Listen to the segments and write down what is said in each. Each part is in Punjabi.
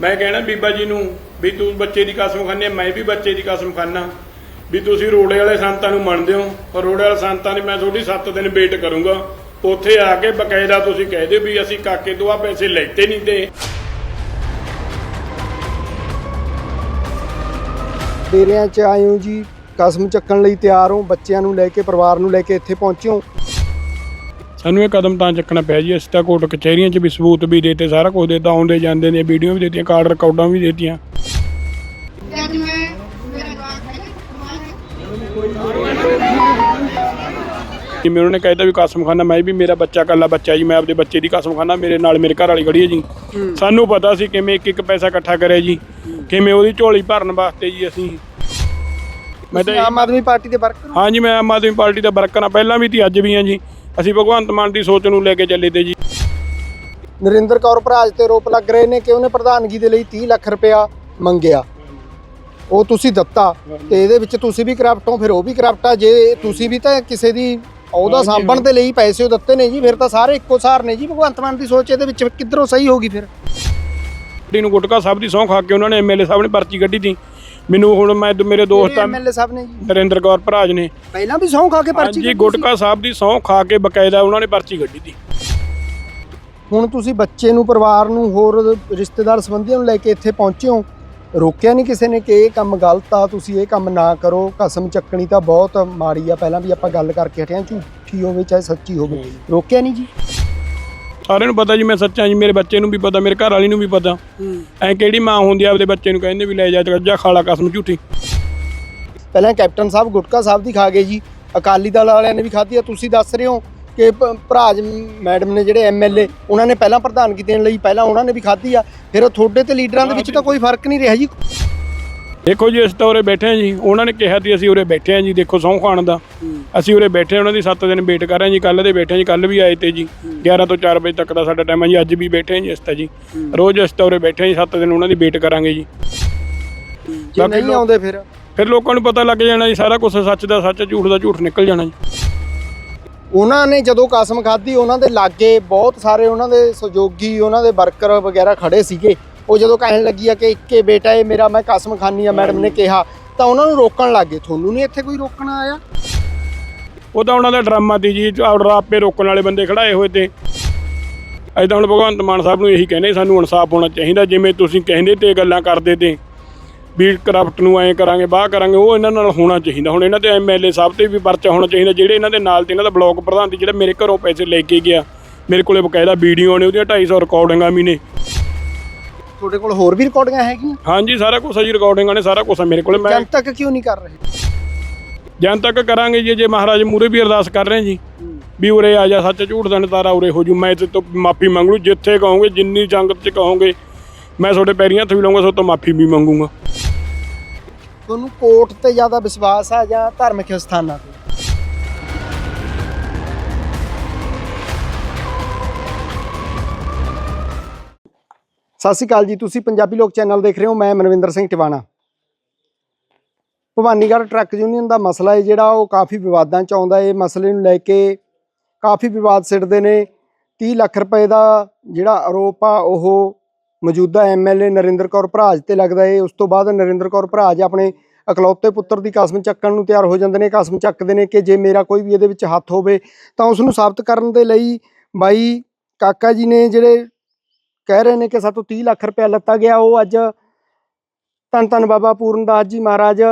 ਮੈਂ ਕਹਿਣਾ ਬੀਬਾ ਜੀ ਨੂੰ ਵੀ ਤੂੰ ਬੱਚੇ ਦੀ ਕਸਮ ਖਾਂਦੇ ਮੈਂ ਵੀ ਬੱਚੇ ਦੀ ਕਸਮ ਖਾਨਾ ਵੀ ਤੁਸੀਂ ਰੋੜੇ ਵਾਲੇ ਸੰਤਾਂ ਨੂੰ ਮੰਨਦੇ ਹੋ ਪਰ ਰੋੜੇ ਵਾਲੇ ਸੰਤਾਂ ਨੇ ਮੈਂ ਤੁਹਾਡੀ 7 ਦਿਨ ਵੇਟ ਕਰੂੰਗਾ। ਉੱਥੇ ਆ ਕੇ ਬਕਾਇਦਾ ਤੁਸੀਂ ਕਹਿ ਦਿਓ ਵੀ ਅਸੀਂ ਕਾਕੇ ਤੋਂ ਆ ਪੈਸੇ ਲੈਤੇ ਨਹੀਂ ਤੇ। ਡੇਰਿਆਂ 'ਚ ਆਏ ਜੀ, ਕਸਮ ਚੱਕਣ ਲਈ ਤਿਆਰ ਹੋ, ਬੱਚਿਆਂ ਨੂੰ ਲੈ ਕੇ, ਪਰਿਵਾਰ ਨੂੰ ਲੈ ਕੇ ਇੱਥੇ ਪਹੁੰਚੇ ਸਾਨੂੰ ਇਹ ਕਦਮ ਤਾਂ ਚੱਕਣਾ ਪਿਆ ਜੀ ਅਸੀਂ ਤਾਂ ਕੋਰਟ ਕਚਹਿਰੀਆਂ 'ਚ ਵੀ ਸਬੂਤ ਵੀ ਦੇਤੇ ਸਾਰਾ ਕੁਝ ਦੇਤਾ ਆਉਂਦੇ ਜਾਂਦੇ ਨੇ ਵੀਡੀਓ ਵੀ ਦੇਤੀਆਂ ਕਾਰਡ ਰਿਕਾਰਡਾਂ ਵੀ ਦੇਤੀਆਂ। ਜਿਵੇਂ ਉਹਨਾਂ ਨੇ ਕਹਿਤਾ ਵੀ ਕਸਮ ਖਾਨਾ ਮੈਂ ਵੀ ਮੇਰਾ ਬੱਚਾ ਕੱਲਾ ਬੱਚਾ ਜੀ ਮੈਂ ਆਪਦੇ ਬੱਚੇ ਦੀ ਕਸਮ ਖਾਨਾ ਮੇਰੇ ਨਾਲ ਮੇਰੇ ਘਰ ਵਾਲੀ ਖੜੀ ਹੈ ਜੀ। ਸਾਨੂੰ ਪਤਾ ਸੀ ਕਿਵੇਂ ਇੱਕ ਇੱਕ ਪੈਸਾ ਇਕੱਠਾ ਕਰਿਆ ਜੀ ਕਿਵੇਂ ਉਹਦੀ ਝੋਲੀ ਭਰਨ ਵਾਸਤੇ ਜੀ ਅਸੀਂ। ਮੈਂ ਤਾਂ ਆਮ ਆਦਮੀ ਪਾਰਟੀ ਦੇ ਵਰਕਰ ਹੋ? ਹਾਂਜੀ ਮੈਂ ਆਮ ਆਦਮੀ ਪਾਰਟੀ ਦਾ ਵਰਕਰ ਹਾਂ ਪਹਿਲਾਂ ਵੀ ਤੀ ਅੱਜ ਵੀ ਹਾਂ ਜੀ। ਅਸੀਂ ਭਗਵੰਤ ਮਾਨ ਦੀ ਸੋਚ ਨੂੰ ਲੈ ਕੇ ਚੱਲੇ ਤੇ ਜੀ। ਨਰਿੰਦਰ ਕੌਰ ਭਰਾਜ ਤੇ ਆਰੋਪ ਲੱਗ ਰਹੇ ਨੇ ਕਿ ਉਹਨੇ ਪ੍ਰਧਾਨਗੀ ਦੇ ਲਈ 30 ਲੱਖ ਰੁਪਇਆ ਮੰਗਿਆ। ਉਹ ਤੁਸੀਂ ਦਿੱਤਾ ਤੇ ਇਹਦੇ ਵਿੱਚ ਤੁਸੀਂ ਵੀ ਕਰਪਟ ਹੋ ਫਿਰ ਉਹ ਵੀ ਕਰਪਟ ਆ। ਜੇ ਤੁਸੀਂ ਵੀ ਤਾਂ ਕਿਸੇ ਦੀ ਉਹਦਾ ਸਾਂਭਣ ਦੇ ਲਈ ਪੈਸੇ ਉਹ ਦਿੱਤੇ ਨੇ ਜੀ ਫਿਰ ਤਾਂ ਸਾਰੇ ਇੱਕੋ ਸਾਰ ਨੇ ਜੀ। ਭਗਵੰਤ ਮਾਨ ਦੀ ਸੋਚ ਇਹਦੇ ਵਿੱਚ ਕਿੱਧਰੋਂ ਸਹੀ ਹੋਗੀ ਫਿਰ? ਡੀ ਨੂੰ ਗੁਟਕਾ ਸਾਹਿਬ ਦੀ ਸਹੁੰ ਖਾ ਕੇ ਉਹਨਾਂ ਨੇ ਐਮਐਲਏ ਸਾਹਿਬ ਨੇ ਪਰਚੀ ਕੱਢੀ ਤੀ। ਮੈਨੂੰ ਹੁਣ ਮੈਂ ਮੇਰੇ ਦੋਸਤ ਐਮਐਲਏ ਸਾਹਿਬ ਨੇ ਜੀ। ਨਰਿੰਦਰ ਕੌਰ ਭਰਾਜ ਨੇ। ਪਹਿਲਾਂ ਵੀ ਸਹੁੰ ਖਾ ਕੇ ਪਰਚੀ ਹਾਂਜੀ ਸੀ। ਗੁਟਕਾ ਸਾਹਿਬ ਦੀ ਸਹੁੰ ਖਾ ਕੇ ਬਕਾਇਦਾ ਉਹਨਾਂ ਨੇ ਪਰਚੀ ਕੱਢੀ ਤੀ ਹੁਣ ਤੁਸੀਂ ਬੱਚੇ ਨੂੰ ਪਰਿਵਾਰ ਨੂੰ ਹੋਰ ਰਿਸ਼ਤੇਦਾਰ ਸੰਬੰਧੀਆਂ ਨੂੰ ਲੈ ਕੇ ਇੱਥੇ ਪਹੁੰਚੇ ਹੋ ਰੋਕਿਆ ਨਹੀਂ ਕਿਸੇ ਨੇ ਕਿ ਇਹ ਕੰਮ ਗਲਤ ਆ ਤੁਸੀਂ ਇਹ ਕੰਮ ਨਾ ਕਰੋ ਕਸਮ ਚੱਕਣੀ ਤਾਂ ਬਹੁਤ ਮਾੜੀ ਆ ਪਹਿਲਾਂ ਵੀ ਆਪਾਂ ਗੱਲ ਕਰਕੇ ਹਟੇ ਹਾਂ ਝੂਠੀ ਹੋਵੇ ਚਾਹੇ ਸੱਚੀ ਹੋਵੇ ਰੋਕਿਆ ਨਹੀਂ ਜੀ। ਸਾਰਿਆਂ ਨੂੰ ਪਤਾ ਜੀ ਮੈਂ ਸੱਚਾ ਜੀ ਮੇਰੇ ਬੱਚੇ ਨੂੰ ਵੀ ਪਤਾ ਮੇਰੇ ਘਰ ਵਾਲੀ ਨੂੰ ਵੀ ਪਤਾ। ਐ ਕਿਹੜੀ ਮਾਂ ਹੁੰਦੀ ਆ ਆਪਦੇ ਬੱਚੇ ਨੂੰ ਕਹਿੰਦੇ ਵੀ ਲੈ ਜਾ ਜਾ ਖਾਲਾ ਕਸਮ ਝੂਠੀ। ਪਹਿਲਾਂ ਕੈਪਟਨ ਸਾਹਿਬ ਗੁਟਕਾ ਸਾਹਿਬ ਦੀ ਖਾ ਗਏ ਜੀ ਅਕਾਲੀ ਦਲ ਵਾਲਿਆਂ ਨੇ ਵੀ ਖਾਧੀ ਆ। ਤੁਸੀਂ ਦੱਸ ਰਹੇ ਹੋ ਕਿ ਭਰਾਜ ਮੈਡਮ ਨੇ ਜਿਹੜੇ ਐਮਐਲਏ ਉਹਨਾਂ ਨੇ ਪਹਿਲਾਂ ਪ੍ਰਧਾਨਗੀ ਦੇਣ ਲਈ ਪਹਿਲਾਂ ਉਹਨਾਂ ਨੇ ਵੀ ਖਾਧੀ ਆ। ਫਿਰ ਉਹ ਤੁਹਾਡੇ ਤੇ ਲੀਡਰਾਂ ਦੇ ਵਿੱਚ ਤਾਂ ਕੋਈ ਫ਼ਰਕ ਨਹੀਂ ਰਿਹਾ ਜੀ। ਦੇਖੋ ਜੀ ਅਸੀਂ ਤਾਂ ਉਰੇ ਬੈਠੇ ਹਾਂ ਜੀ ਉਹਨਾਂ ਨੇ ਕਿਹਾ ਸੀ ਅਸੀਂ ਉਰੇ ਬੈਠੇ ਹਾਂ ਜੀ ਦੇਖੋ ਸਹੁੰ ਖਾਣ ਦਾ। ਅਸੀਂ ਉਰੇ ਬੈਠੇ ਉਹਨਾਂ ਦੀ 7 ਦਿਨ ਵੇਟ ਕਰ ਰਹੇ ਹਾਂ ਜੀ ਕੱਲ ਦੇ ਬੈਠੇ ਹਾਂ ਜੀ ਕੱਲ ਵੀ ਆਏ ਤੇ ਜੀ। 11 ਤੋਂ 4 ਵਜੇ ਤੱਕ ਦਾ ਸਾਡਾ ਟਾਈਮ ਹੈ ਜੀ ਅੱਜ ਵੀ ਬੈਠੇ ਹਾਂ ਜੀ ਅਸੀਂ ਤਾਂ ਜੀ। ਰੋਜ਼ ਅਸੀਂ ਤਾਂ ਉਰੇ ਬੈਠੇ ਹਾਂ ਜੀ 7 ਦਿਨ ਉਹਨਾਂ ਦੀ ਵੇਟ ਕਰਾਂਗੇ ਜੀ। ਜੇ ਬਾਕੀ ਨਹੀਂ ਲੋਕ- ਆਉਂਦੇ ਫਿਰ? ਫਿਰ ਲੋਕਾਂ ਨੂੰ ਪਤਾ ਲੱਗ ਜਾਣਾ ਜੀ ਸਾਰਾ ਕੁਝ ਸੱਚ ਦਾ ਸੱਚ ਝੂਠ ਦਾ ਝੂਠ ਨਿਕਲ ਜਾਣਾ ਜੀ। ਉਹਨਾਂ ਨੇ ਜਦੋਂ ਕਸਮ ਖਾਧੀ ਉਹਨਾਂ ਦੇ ਲਾਗੇ ਬਹੁਤ ਸਾਰੇ ਉਹਨਾਂ ਦੇ ਸਹਿਯੋਗੀ ਉਹਨਾਂ ਦੇ ਵਰਕਰ ਵਗੈਰਾ ਖੜੇ ਸੀਗੇ। ਉਹ ਜਦੋਂ ਕਹਿਣ ਲੱਗੀ ਆ ਕਿ ਇੱਕੇ ਬੇਟਾ ਇਹ ਮੇਰਾ ਮੈਂ ਕਸਮ ਖਾਨੀ ਆ ਮੈਡਮ ਨੇ ਕਿਹਾ ਤਾਂ ਉਹਨਾਂ ਨੂੰ ਰੋਕਣ ਲੱਗੇ ਤੁਹਾਨੂੰ ਨਹੀਂ ਇੱਥੇ ਕੋਈ ਰੋਕਣ ਆਇਆ? ਉਹ ਤਾਂ ਉਹਨਾਂ ਦਾ ਡਰਾਮਾ ਤੀ ਜੀ ਆਰਡਰ ਆਪੇ ਰੋਕਣ ਵਾਲੇ ਬੰਦੇ ਖੜਾਏ ਹੋਏ ਤੇ। ਤਾਂ ਹੁਣ ਭਗਵੰਤ ਮਾਨ ਸਾਹਿਬ ਨੂੰ ਇਹੀ ਕਹਿੰਦੇ ਸਾਨੂੰ ਇਨਸਾਫ ਹੋਣਾ ਚਾਹੀਦਾ ਜਿਵੇਂ ਤੁਸੀਂ ਕਹਿੰਦੇ ਤੇ ਗੱਲਾਂ ਕਰਦੇ ਤੇ। ਵੀ ਕਰਪਟ ਨੂੰ ਐਂ ਕਰਾਂਗੇ ਬਾਹ ਕਰਾਂਗੇ ਉਹ ਇਹਨਾਂ ਨਾਲ ਹੋਣਾ ਚਾਹੀਦਾ। ਹੁਣ ਇਹਨਾਂ ਦੇ ਐਮਐਲਏ ਸਾਹਿਬ ਤੇ ਵੀ ਪਰਚਾ ਹੋਣਾ ਚਾਹੀਦਾ ਜਿਹੜੇ ਇਹਨਾਂ ਦੇ ਨਾਲ ਤੇ ਇਹਨਾਂ ਦਾ ਬਲਾਕ ਪ੍ਰਧਾਨ ਤੇ ਜਿਹੜਾ ਮੇਰੇ ਘਰੋਂ ਪੈਸੇ ਲੈ ਕੇ ਗਿਆ। ਮੇਰੇ ਕੋਲੇ ਬਕਾਇਦਾ ਵੀਡੀਓ ਨੇ ਉਹਦੀਆਂ 250 ਰਿਕਾਰਡਿੰਗਾਂ ਵੀ ਨੇ। ਤੁਹਾਡੇ ਕੋਲ ਹੋਰ ਵੀ ਰਿਕਾਰਡਿੰਗਾਂ ਹੈਗੀਆਂ? ਹਾਂਜੀ ਸਾਰਾ ਕੁਝ ਹੈ ਜੀ ਰਿਕਾਰਡਿੰਗਾਂ ਨੇ ਸਾਰਾ ਕੁਝ ਮੇਰੇ ਕੋਲੇ। ਮੈਂ ਜਨ ਤੱਕ ਕਿਉਂ ਨਹੀਂ ਕਰ ਰਹੇ? ਜਨ ਤੱਕ ਕਰਾਂਗੇ ਜੀ, ਜੇ ਮਹਾਰਾਜ ਮੂਰੇ ਵੀ ਅਰਦਾਸ ਕਰ ਰਹੇ ਜੀ, ਵੀ ਉਰੇ ਆ ਜਾ, ਸੱਚ ਝੂਠ ਦਾ ਨਤਾਰਾ ਉਰੇ ਹੋ ਜੂ। ਮੈਂ ਤੇ ਤੋਂ ਮਾਫੀ ਮੰਗ ਲੂ ਜਿੱਥੇ ਕਹੋਗੇ, ਜਿੰਨੀ ਜੰਗਤ ਚ ਕਹੋਗੇ, ਮੈਂ ਤੁਹਾਡੇ ਪੈਰੀਆਂ ਹੱਥ ਲਾਉਂਗਾ, ਸੋ ਤੋਂ ਮਾਫੀ ਵੀ ਮੰਗੂਗਾ। ਤੁਹਾਨੂੰ ਕੋਰਟ ਤੇ ਜ਼ਿਆਦਾ ਵਿਸ਼ਵਾਸ ਆ ਜਾਂ ਧਾਰਮਿਕ ਸਥਾਨਾਂ ਤੇ? ਸਤਿ ਸ਼੍ਰੀ ਅਕਾਲ ਜੀ, ਤੁਸੀਂ ਪੰਜਾਬੀ ਲੋਕ ਚੈਨਲ ਦੇਖ ਰਹੇ ਹੋ, ਮੈਂ ਮਨਵਿੰਦਰ ਸਿੰਘ ਟਿਵਾਣਾ। ਭਵਾਨੀਗੜ੍ਹ ਟਰੱਕ ਯੂਨੀਅਨ ਦਾ ਮਸਲਾ ਹੈ ਜਿਹੜਾ ਉਹ ਕਾਫੀ ਵਿਵਾਦਾਂ ਚ ਆਉਂਦਾ ਹੈ। ਮਸਲੇ ਨੂੰ ਲੈ ਕੇ ਕਾਫੀ ਵਿਵਾਦ ਸਿੱਟਦੇ ਨੇ। 30 ਲੱਖ ਰੁਪਏ ਦਾ ਜਿਹੜਾ ਆਰੋਪ ਆ, ਉਹ ਮੌਜੂਦਾ ਐਮਐਲਏ ਨਰਿੰਦਰ ਕੌਰ ਭਰਾਜ ਤੇ ਲੱਗਦਾ ਏ ਉਸ ਤੋਂ ਬਾਅਦ ਨਰਿੰਦਰ ਕੌਰ ਭਰਾਜ ਆਪਣੇ ਇਕਲੌਤੇ ਪੁੱਤਰ ਦੀ ਕਸਮ ਚੱਕਣ ਨੂੰ ਤਿਆਰ ਹੋ ਜਾਂਦੇ ਨੇ। ਕਸਮ ਚੱਕਦੇ ਨੇ ਕਿ ਜੇ ਮੇਰਾ ਕੋਈ ਵੀ ਇਹਦੇ ਵਿੱਚ ਹੱਥ ਹੋਵੇ ਤਾਂ ਉਸ ਨੂੰ ਸਾਬਤ ਕਰਨ ਦੇ ਲਈ ਬਾਈ ਕਾਕਾ ਜੀ ਨੇ ਜਿਹੜੇ ਕਹਿ ਰਹੇ ਨੇ ਕਿ ਸਾਤੋਂ 30 ਲੱਖ ਰੁਪਇਆ ਲੱਤਾ ਗਿਆ, ਉਹ ਅੱਜ ਧੰਨ ਧੰਨ ਬਾਬਾ ਪੂਰਨਦਾਸ ਜੀ ਮਹਾਰਾਜ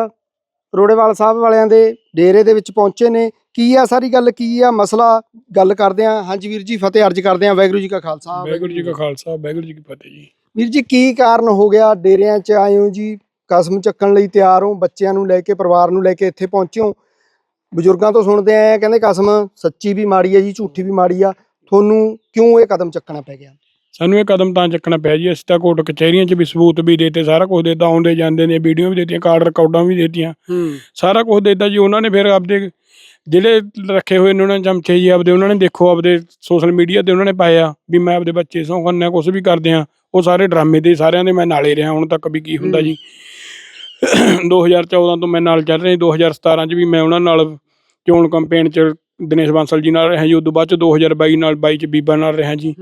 ਰੋੜੇਵਾਲ ਸਾਹਿਬ ਵਾਲਿਆਂ ਦੇ ਡੇਰੇ ਦੇ ਵਿੱਚ ਪਹੁੰਚੇ ਨੇ। ਕੀ ਆ ਸਾਰੀ ਗੱਲ? ਕੀ ਆ ਮਸਲਾ? ਗੱਲ ਕਰਦੇ ਆ ਹਾਂਜੀ ਵੀਰ ਜੀ ਫਤਿਹ ਅਰਜ ਕਰਦੇ ਆ ਵਾਹਿਗੁਰੂ ਜੀ ਕਾ ਖਾਲਸਾ ਵਾਹਿਗੁਰੂ ਜੀ ਕਾ ਖਾਲਸਾ ਵਾਹਿਗੁਰੂ ਜੀ ਕੀ ਫਤਿਹ ਜੀ। ਵੀਰ ਜੀ ਕੀ ਕਾਰਨ ਹੋ ਗਿਆ? ਡੇਰਿਆਂ 'ਚ ਆਏ ਹੋ ਜੀ ਕਸਮ ਚੱਕਣ ਲਈ ਤਿਆਰ ਹੋ ਬੱਚਿਆਂ ਨੂੰ ਲੈ ਕੇ ਪਰਿਵਾਰ ਨੂੰ ਲੈ ਕੇ ਇੱਥੇ ਪਹੁੰਚੇ ਹੋ। ਬਜ਼ੁਰਗਾਂ ਤੋਂ ਸੁਣਦੇ ਆਏ ਆ ਕਹਿੰਦੇ ਕਸਮ ਸੱਚੀ ਵੀ ਮਾੜੀ ਹੈ ਜੀ ਝੂਠੀ ਵੀ ਮਾੜੀ ਆ। ਤੁਹਾਨੂੰ ਕਿਉਂ ਇਹ ਕਦਮ ਚੱਕਣਾ ਪੈ ਗਿਆ? ਸਾਨੂੰ ਇਹ ਕਦਮ ਤਾਂ ਚੱਕਣਾ ਪਿਆ ਜੀ। ਅਸੀਂ ਤਾਂ ਕੋਰਟ ਕਚਹਿਰੀਆਂ 'ਚ ਵੀ ਸਬੂਤ ਵੀ ਦੇਤੇ ਸਾਰਾ ਕੁਝ ਦੇਤਾ ਆਉਂਦੇ ਜਾਂਦੇ ਨੇ ਵੀਡੀਓ ਵੀ ਦੇਤੀਆਂ ਕਾਰਡ ਰਿਕਾਰਡਾਂ ਵੀ ਦੇਤੀਆਂ। ਸਾਰਾ ਕੁਝ ਦੇਤਾ ਜੀ। ਉਹਨਾਂ ਨੇ ਫਿਰ ਆਪਦੇ ਜਿਹੜੇ ਰੱਖੇ ਹੋਏ ਨੇ ਉਹਨਾਂ ਨੇ ਚਮਚੇ ਜੀ ਆਪਦੇ ਉਹਨਾਂ ਨੇ ਦੇਖੋ ਆਪਦੇ ਸੋਸ਼ਲ ਮੀਡੀਆ ਤੇ ਉਹਨਾਂ ਨੇ ਪਾਇਆ ਵੀ ਮੈਂ ਆਪਦੇ ਬੱਚੇ ਸੌਂ ਕਰਨਾ ਕੁਝ ਵੀ ਕਰਦੇ ਆ ਉਹ ਸਾਰੇ ਡਰਾਮੇ ਦੇ ਸਾਰਿਆਂ ਦੇ ਮੈਂ ਨਾਲੇ ਰਿਹਾ ਹੁਣ ਤੱਕ ਵੀ ਕੀ ਹੁੰਦਾ ਜੀ। 2014 ਤੋਂ ਮੈਂ ਨਾਲ ਚੱਲ ਰਿਹਾ 2017 ਚ ਵੀ ਮੈਂ ਉਹਨਾਂ ਨਾਲ ਚੋਣ ਕੈਂਪੇਨ ਚ ਦਿਨੇਸ਼ ਬਾਂਸਲ ਜੀ ਨਾਲ ਰਿਹਾ ਜੀ ਉਦੋਂ ਬਾਅਦ ਚ 2022 ਨਾਲ 22 ਚ ਬੀਬਾ ਨਾਲ ਰਿਹਾ ਜੀ।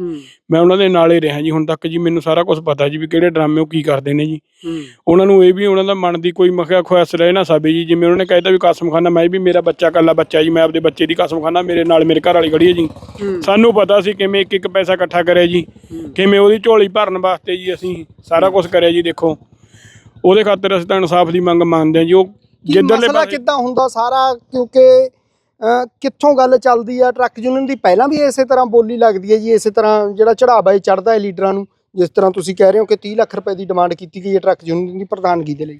ਮੈਂ ਉਹਨਾਂ ਦੇ ਨਾਲ ਰਿਹਾ ਜੀ ਹੁਣ ਤੱਕ ਜੀ ਮੈਨੂੰ ਸਾਰਾ ਕੁਝ ਪਤਾ ਜੀ ਵੀ ਕਿਹੜੇ ਡਰਾਮੇ ਉਹ ਕੀ ਕਰਦੇ ਨੇ ਜੀ। ਉਹਨਾਂ ਨੂੰ ਇਹ ਵੀ ਉਹਨਾਂ ਦਾ ਮਨ ਦੀ ਕੋਈ ਮਖਿਆ ਖੁਆਸ ਰਹਿ ਨਾ ਸਕੇ ਜੀ ਜਿਵੇਂ ਉਹਨਾਂ ਨੇ ਕਹਿਤਾ ਵੀ ਕਸਮ ਖਾਨਾ ਮੈਂ ਵੀ ਮੇਰਾ ਬੱਚਾ ਕੱਲਾ ਬੱਚਾ ਜੀ ਮੈਂ ਆਪਦੇ ਬੱਚੇ ਦੀ ਕਸਮ ਖਾਨਾ ਮੇਰੇ ਨਾਲ ਮੇਰੇ ਘਰ ਵਾਲੀ ਖੜੀ ਹੈ ਜੀ। ਸਾਨੂੰ ਪਤਾ ਸੀ ਕਿਵੇਂ ਇੱਕ ਇੱਕ ਪੈਸਾ ਇਕੱਠਾ ਕਰਿਆ ਜੀ ਕਿਵੇਂ ਉਹਦੀ ਝੋਲੀ ਭਰਨ ਵਾਸਤੇ ਜੀ ਅਸੀਂ ਸਾਰਾ ਕੁਝ ਕਰਿਆ ਜੀ ਦੇਖੋ। ਉਹਦੇ ਖਾਤਰ ਅਸੀਂ ਤਾਂ ਇਨਸਾਫ ਦੀ ਮੰਗ ਮੰਨਦੇ ਹਾਂ ਜੀ ਉਹ ਜਿੱਧਰਲੇ ਮਸਲਾ ਕਿੱਦਾਂ ਹੁੰਦਾ ਸਾਰਾ? ਕਿਉਂਕਿ ਕਿੱਥੋਂ ਗੱਲ ਚੱਲਦੀ ਆ? ਟਰੱਕ ਯੂਨੀਅਨ ਦੀ ਪਹਿਲਾਂ ਵੀ ਇਸੇ ਤਰ੍ਹਾਂ ਬੋਲੀ ਲੱਗਦੀ ਹੈ ਜੀ ਇਸੇ ਤਰ੍ਹਾਂ ਜਿਹੜਾ ਚੜਾਵਾ ਹੈ ਚੜਦਾ ਹੈ ਲੀਡਰਾਂ ਨੂੰ ਜਿਸ ਤਰ੍ਹਾਂ ਤੁਸੀਂ ਕਹਿ ਰਹੇ ਹੋ ਕਿ 30 ਲੱਖ ਰੁਪਏ ਦੀ ਡਿਮਾਂਡ ਕੀਤੀ ਗਈ ਹੈ ਟਰੱਕ ਯੂਨੀਅਨ ਦੀ ਪ੍ਰਧਾਨਗੀ ਦੇ ਲਈ।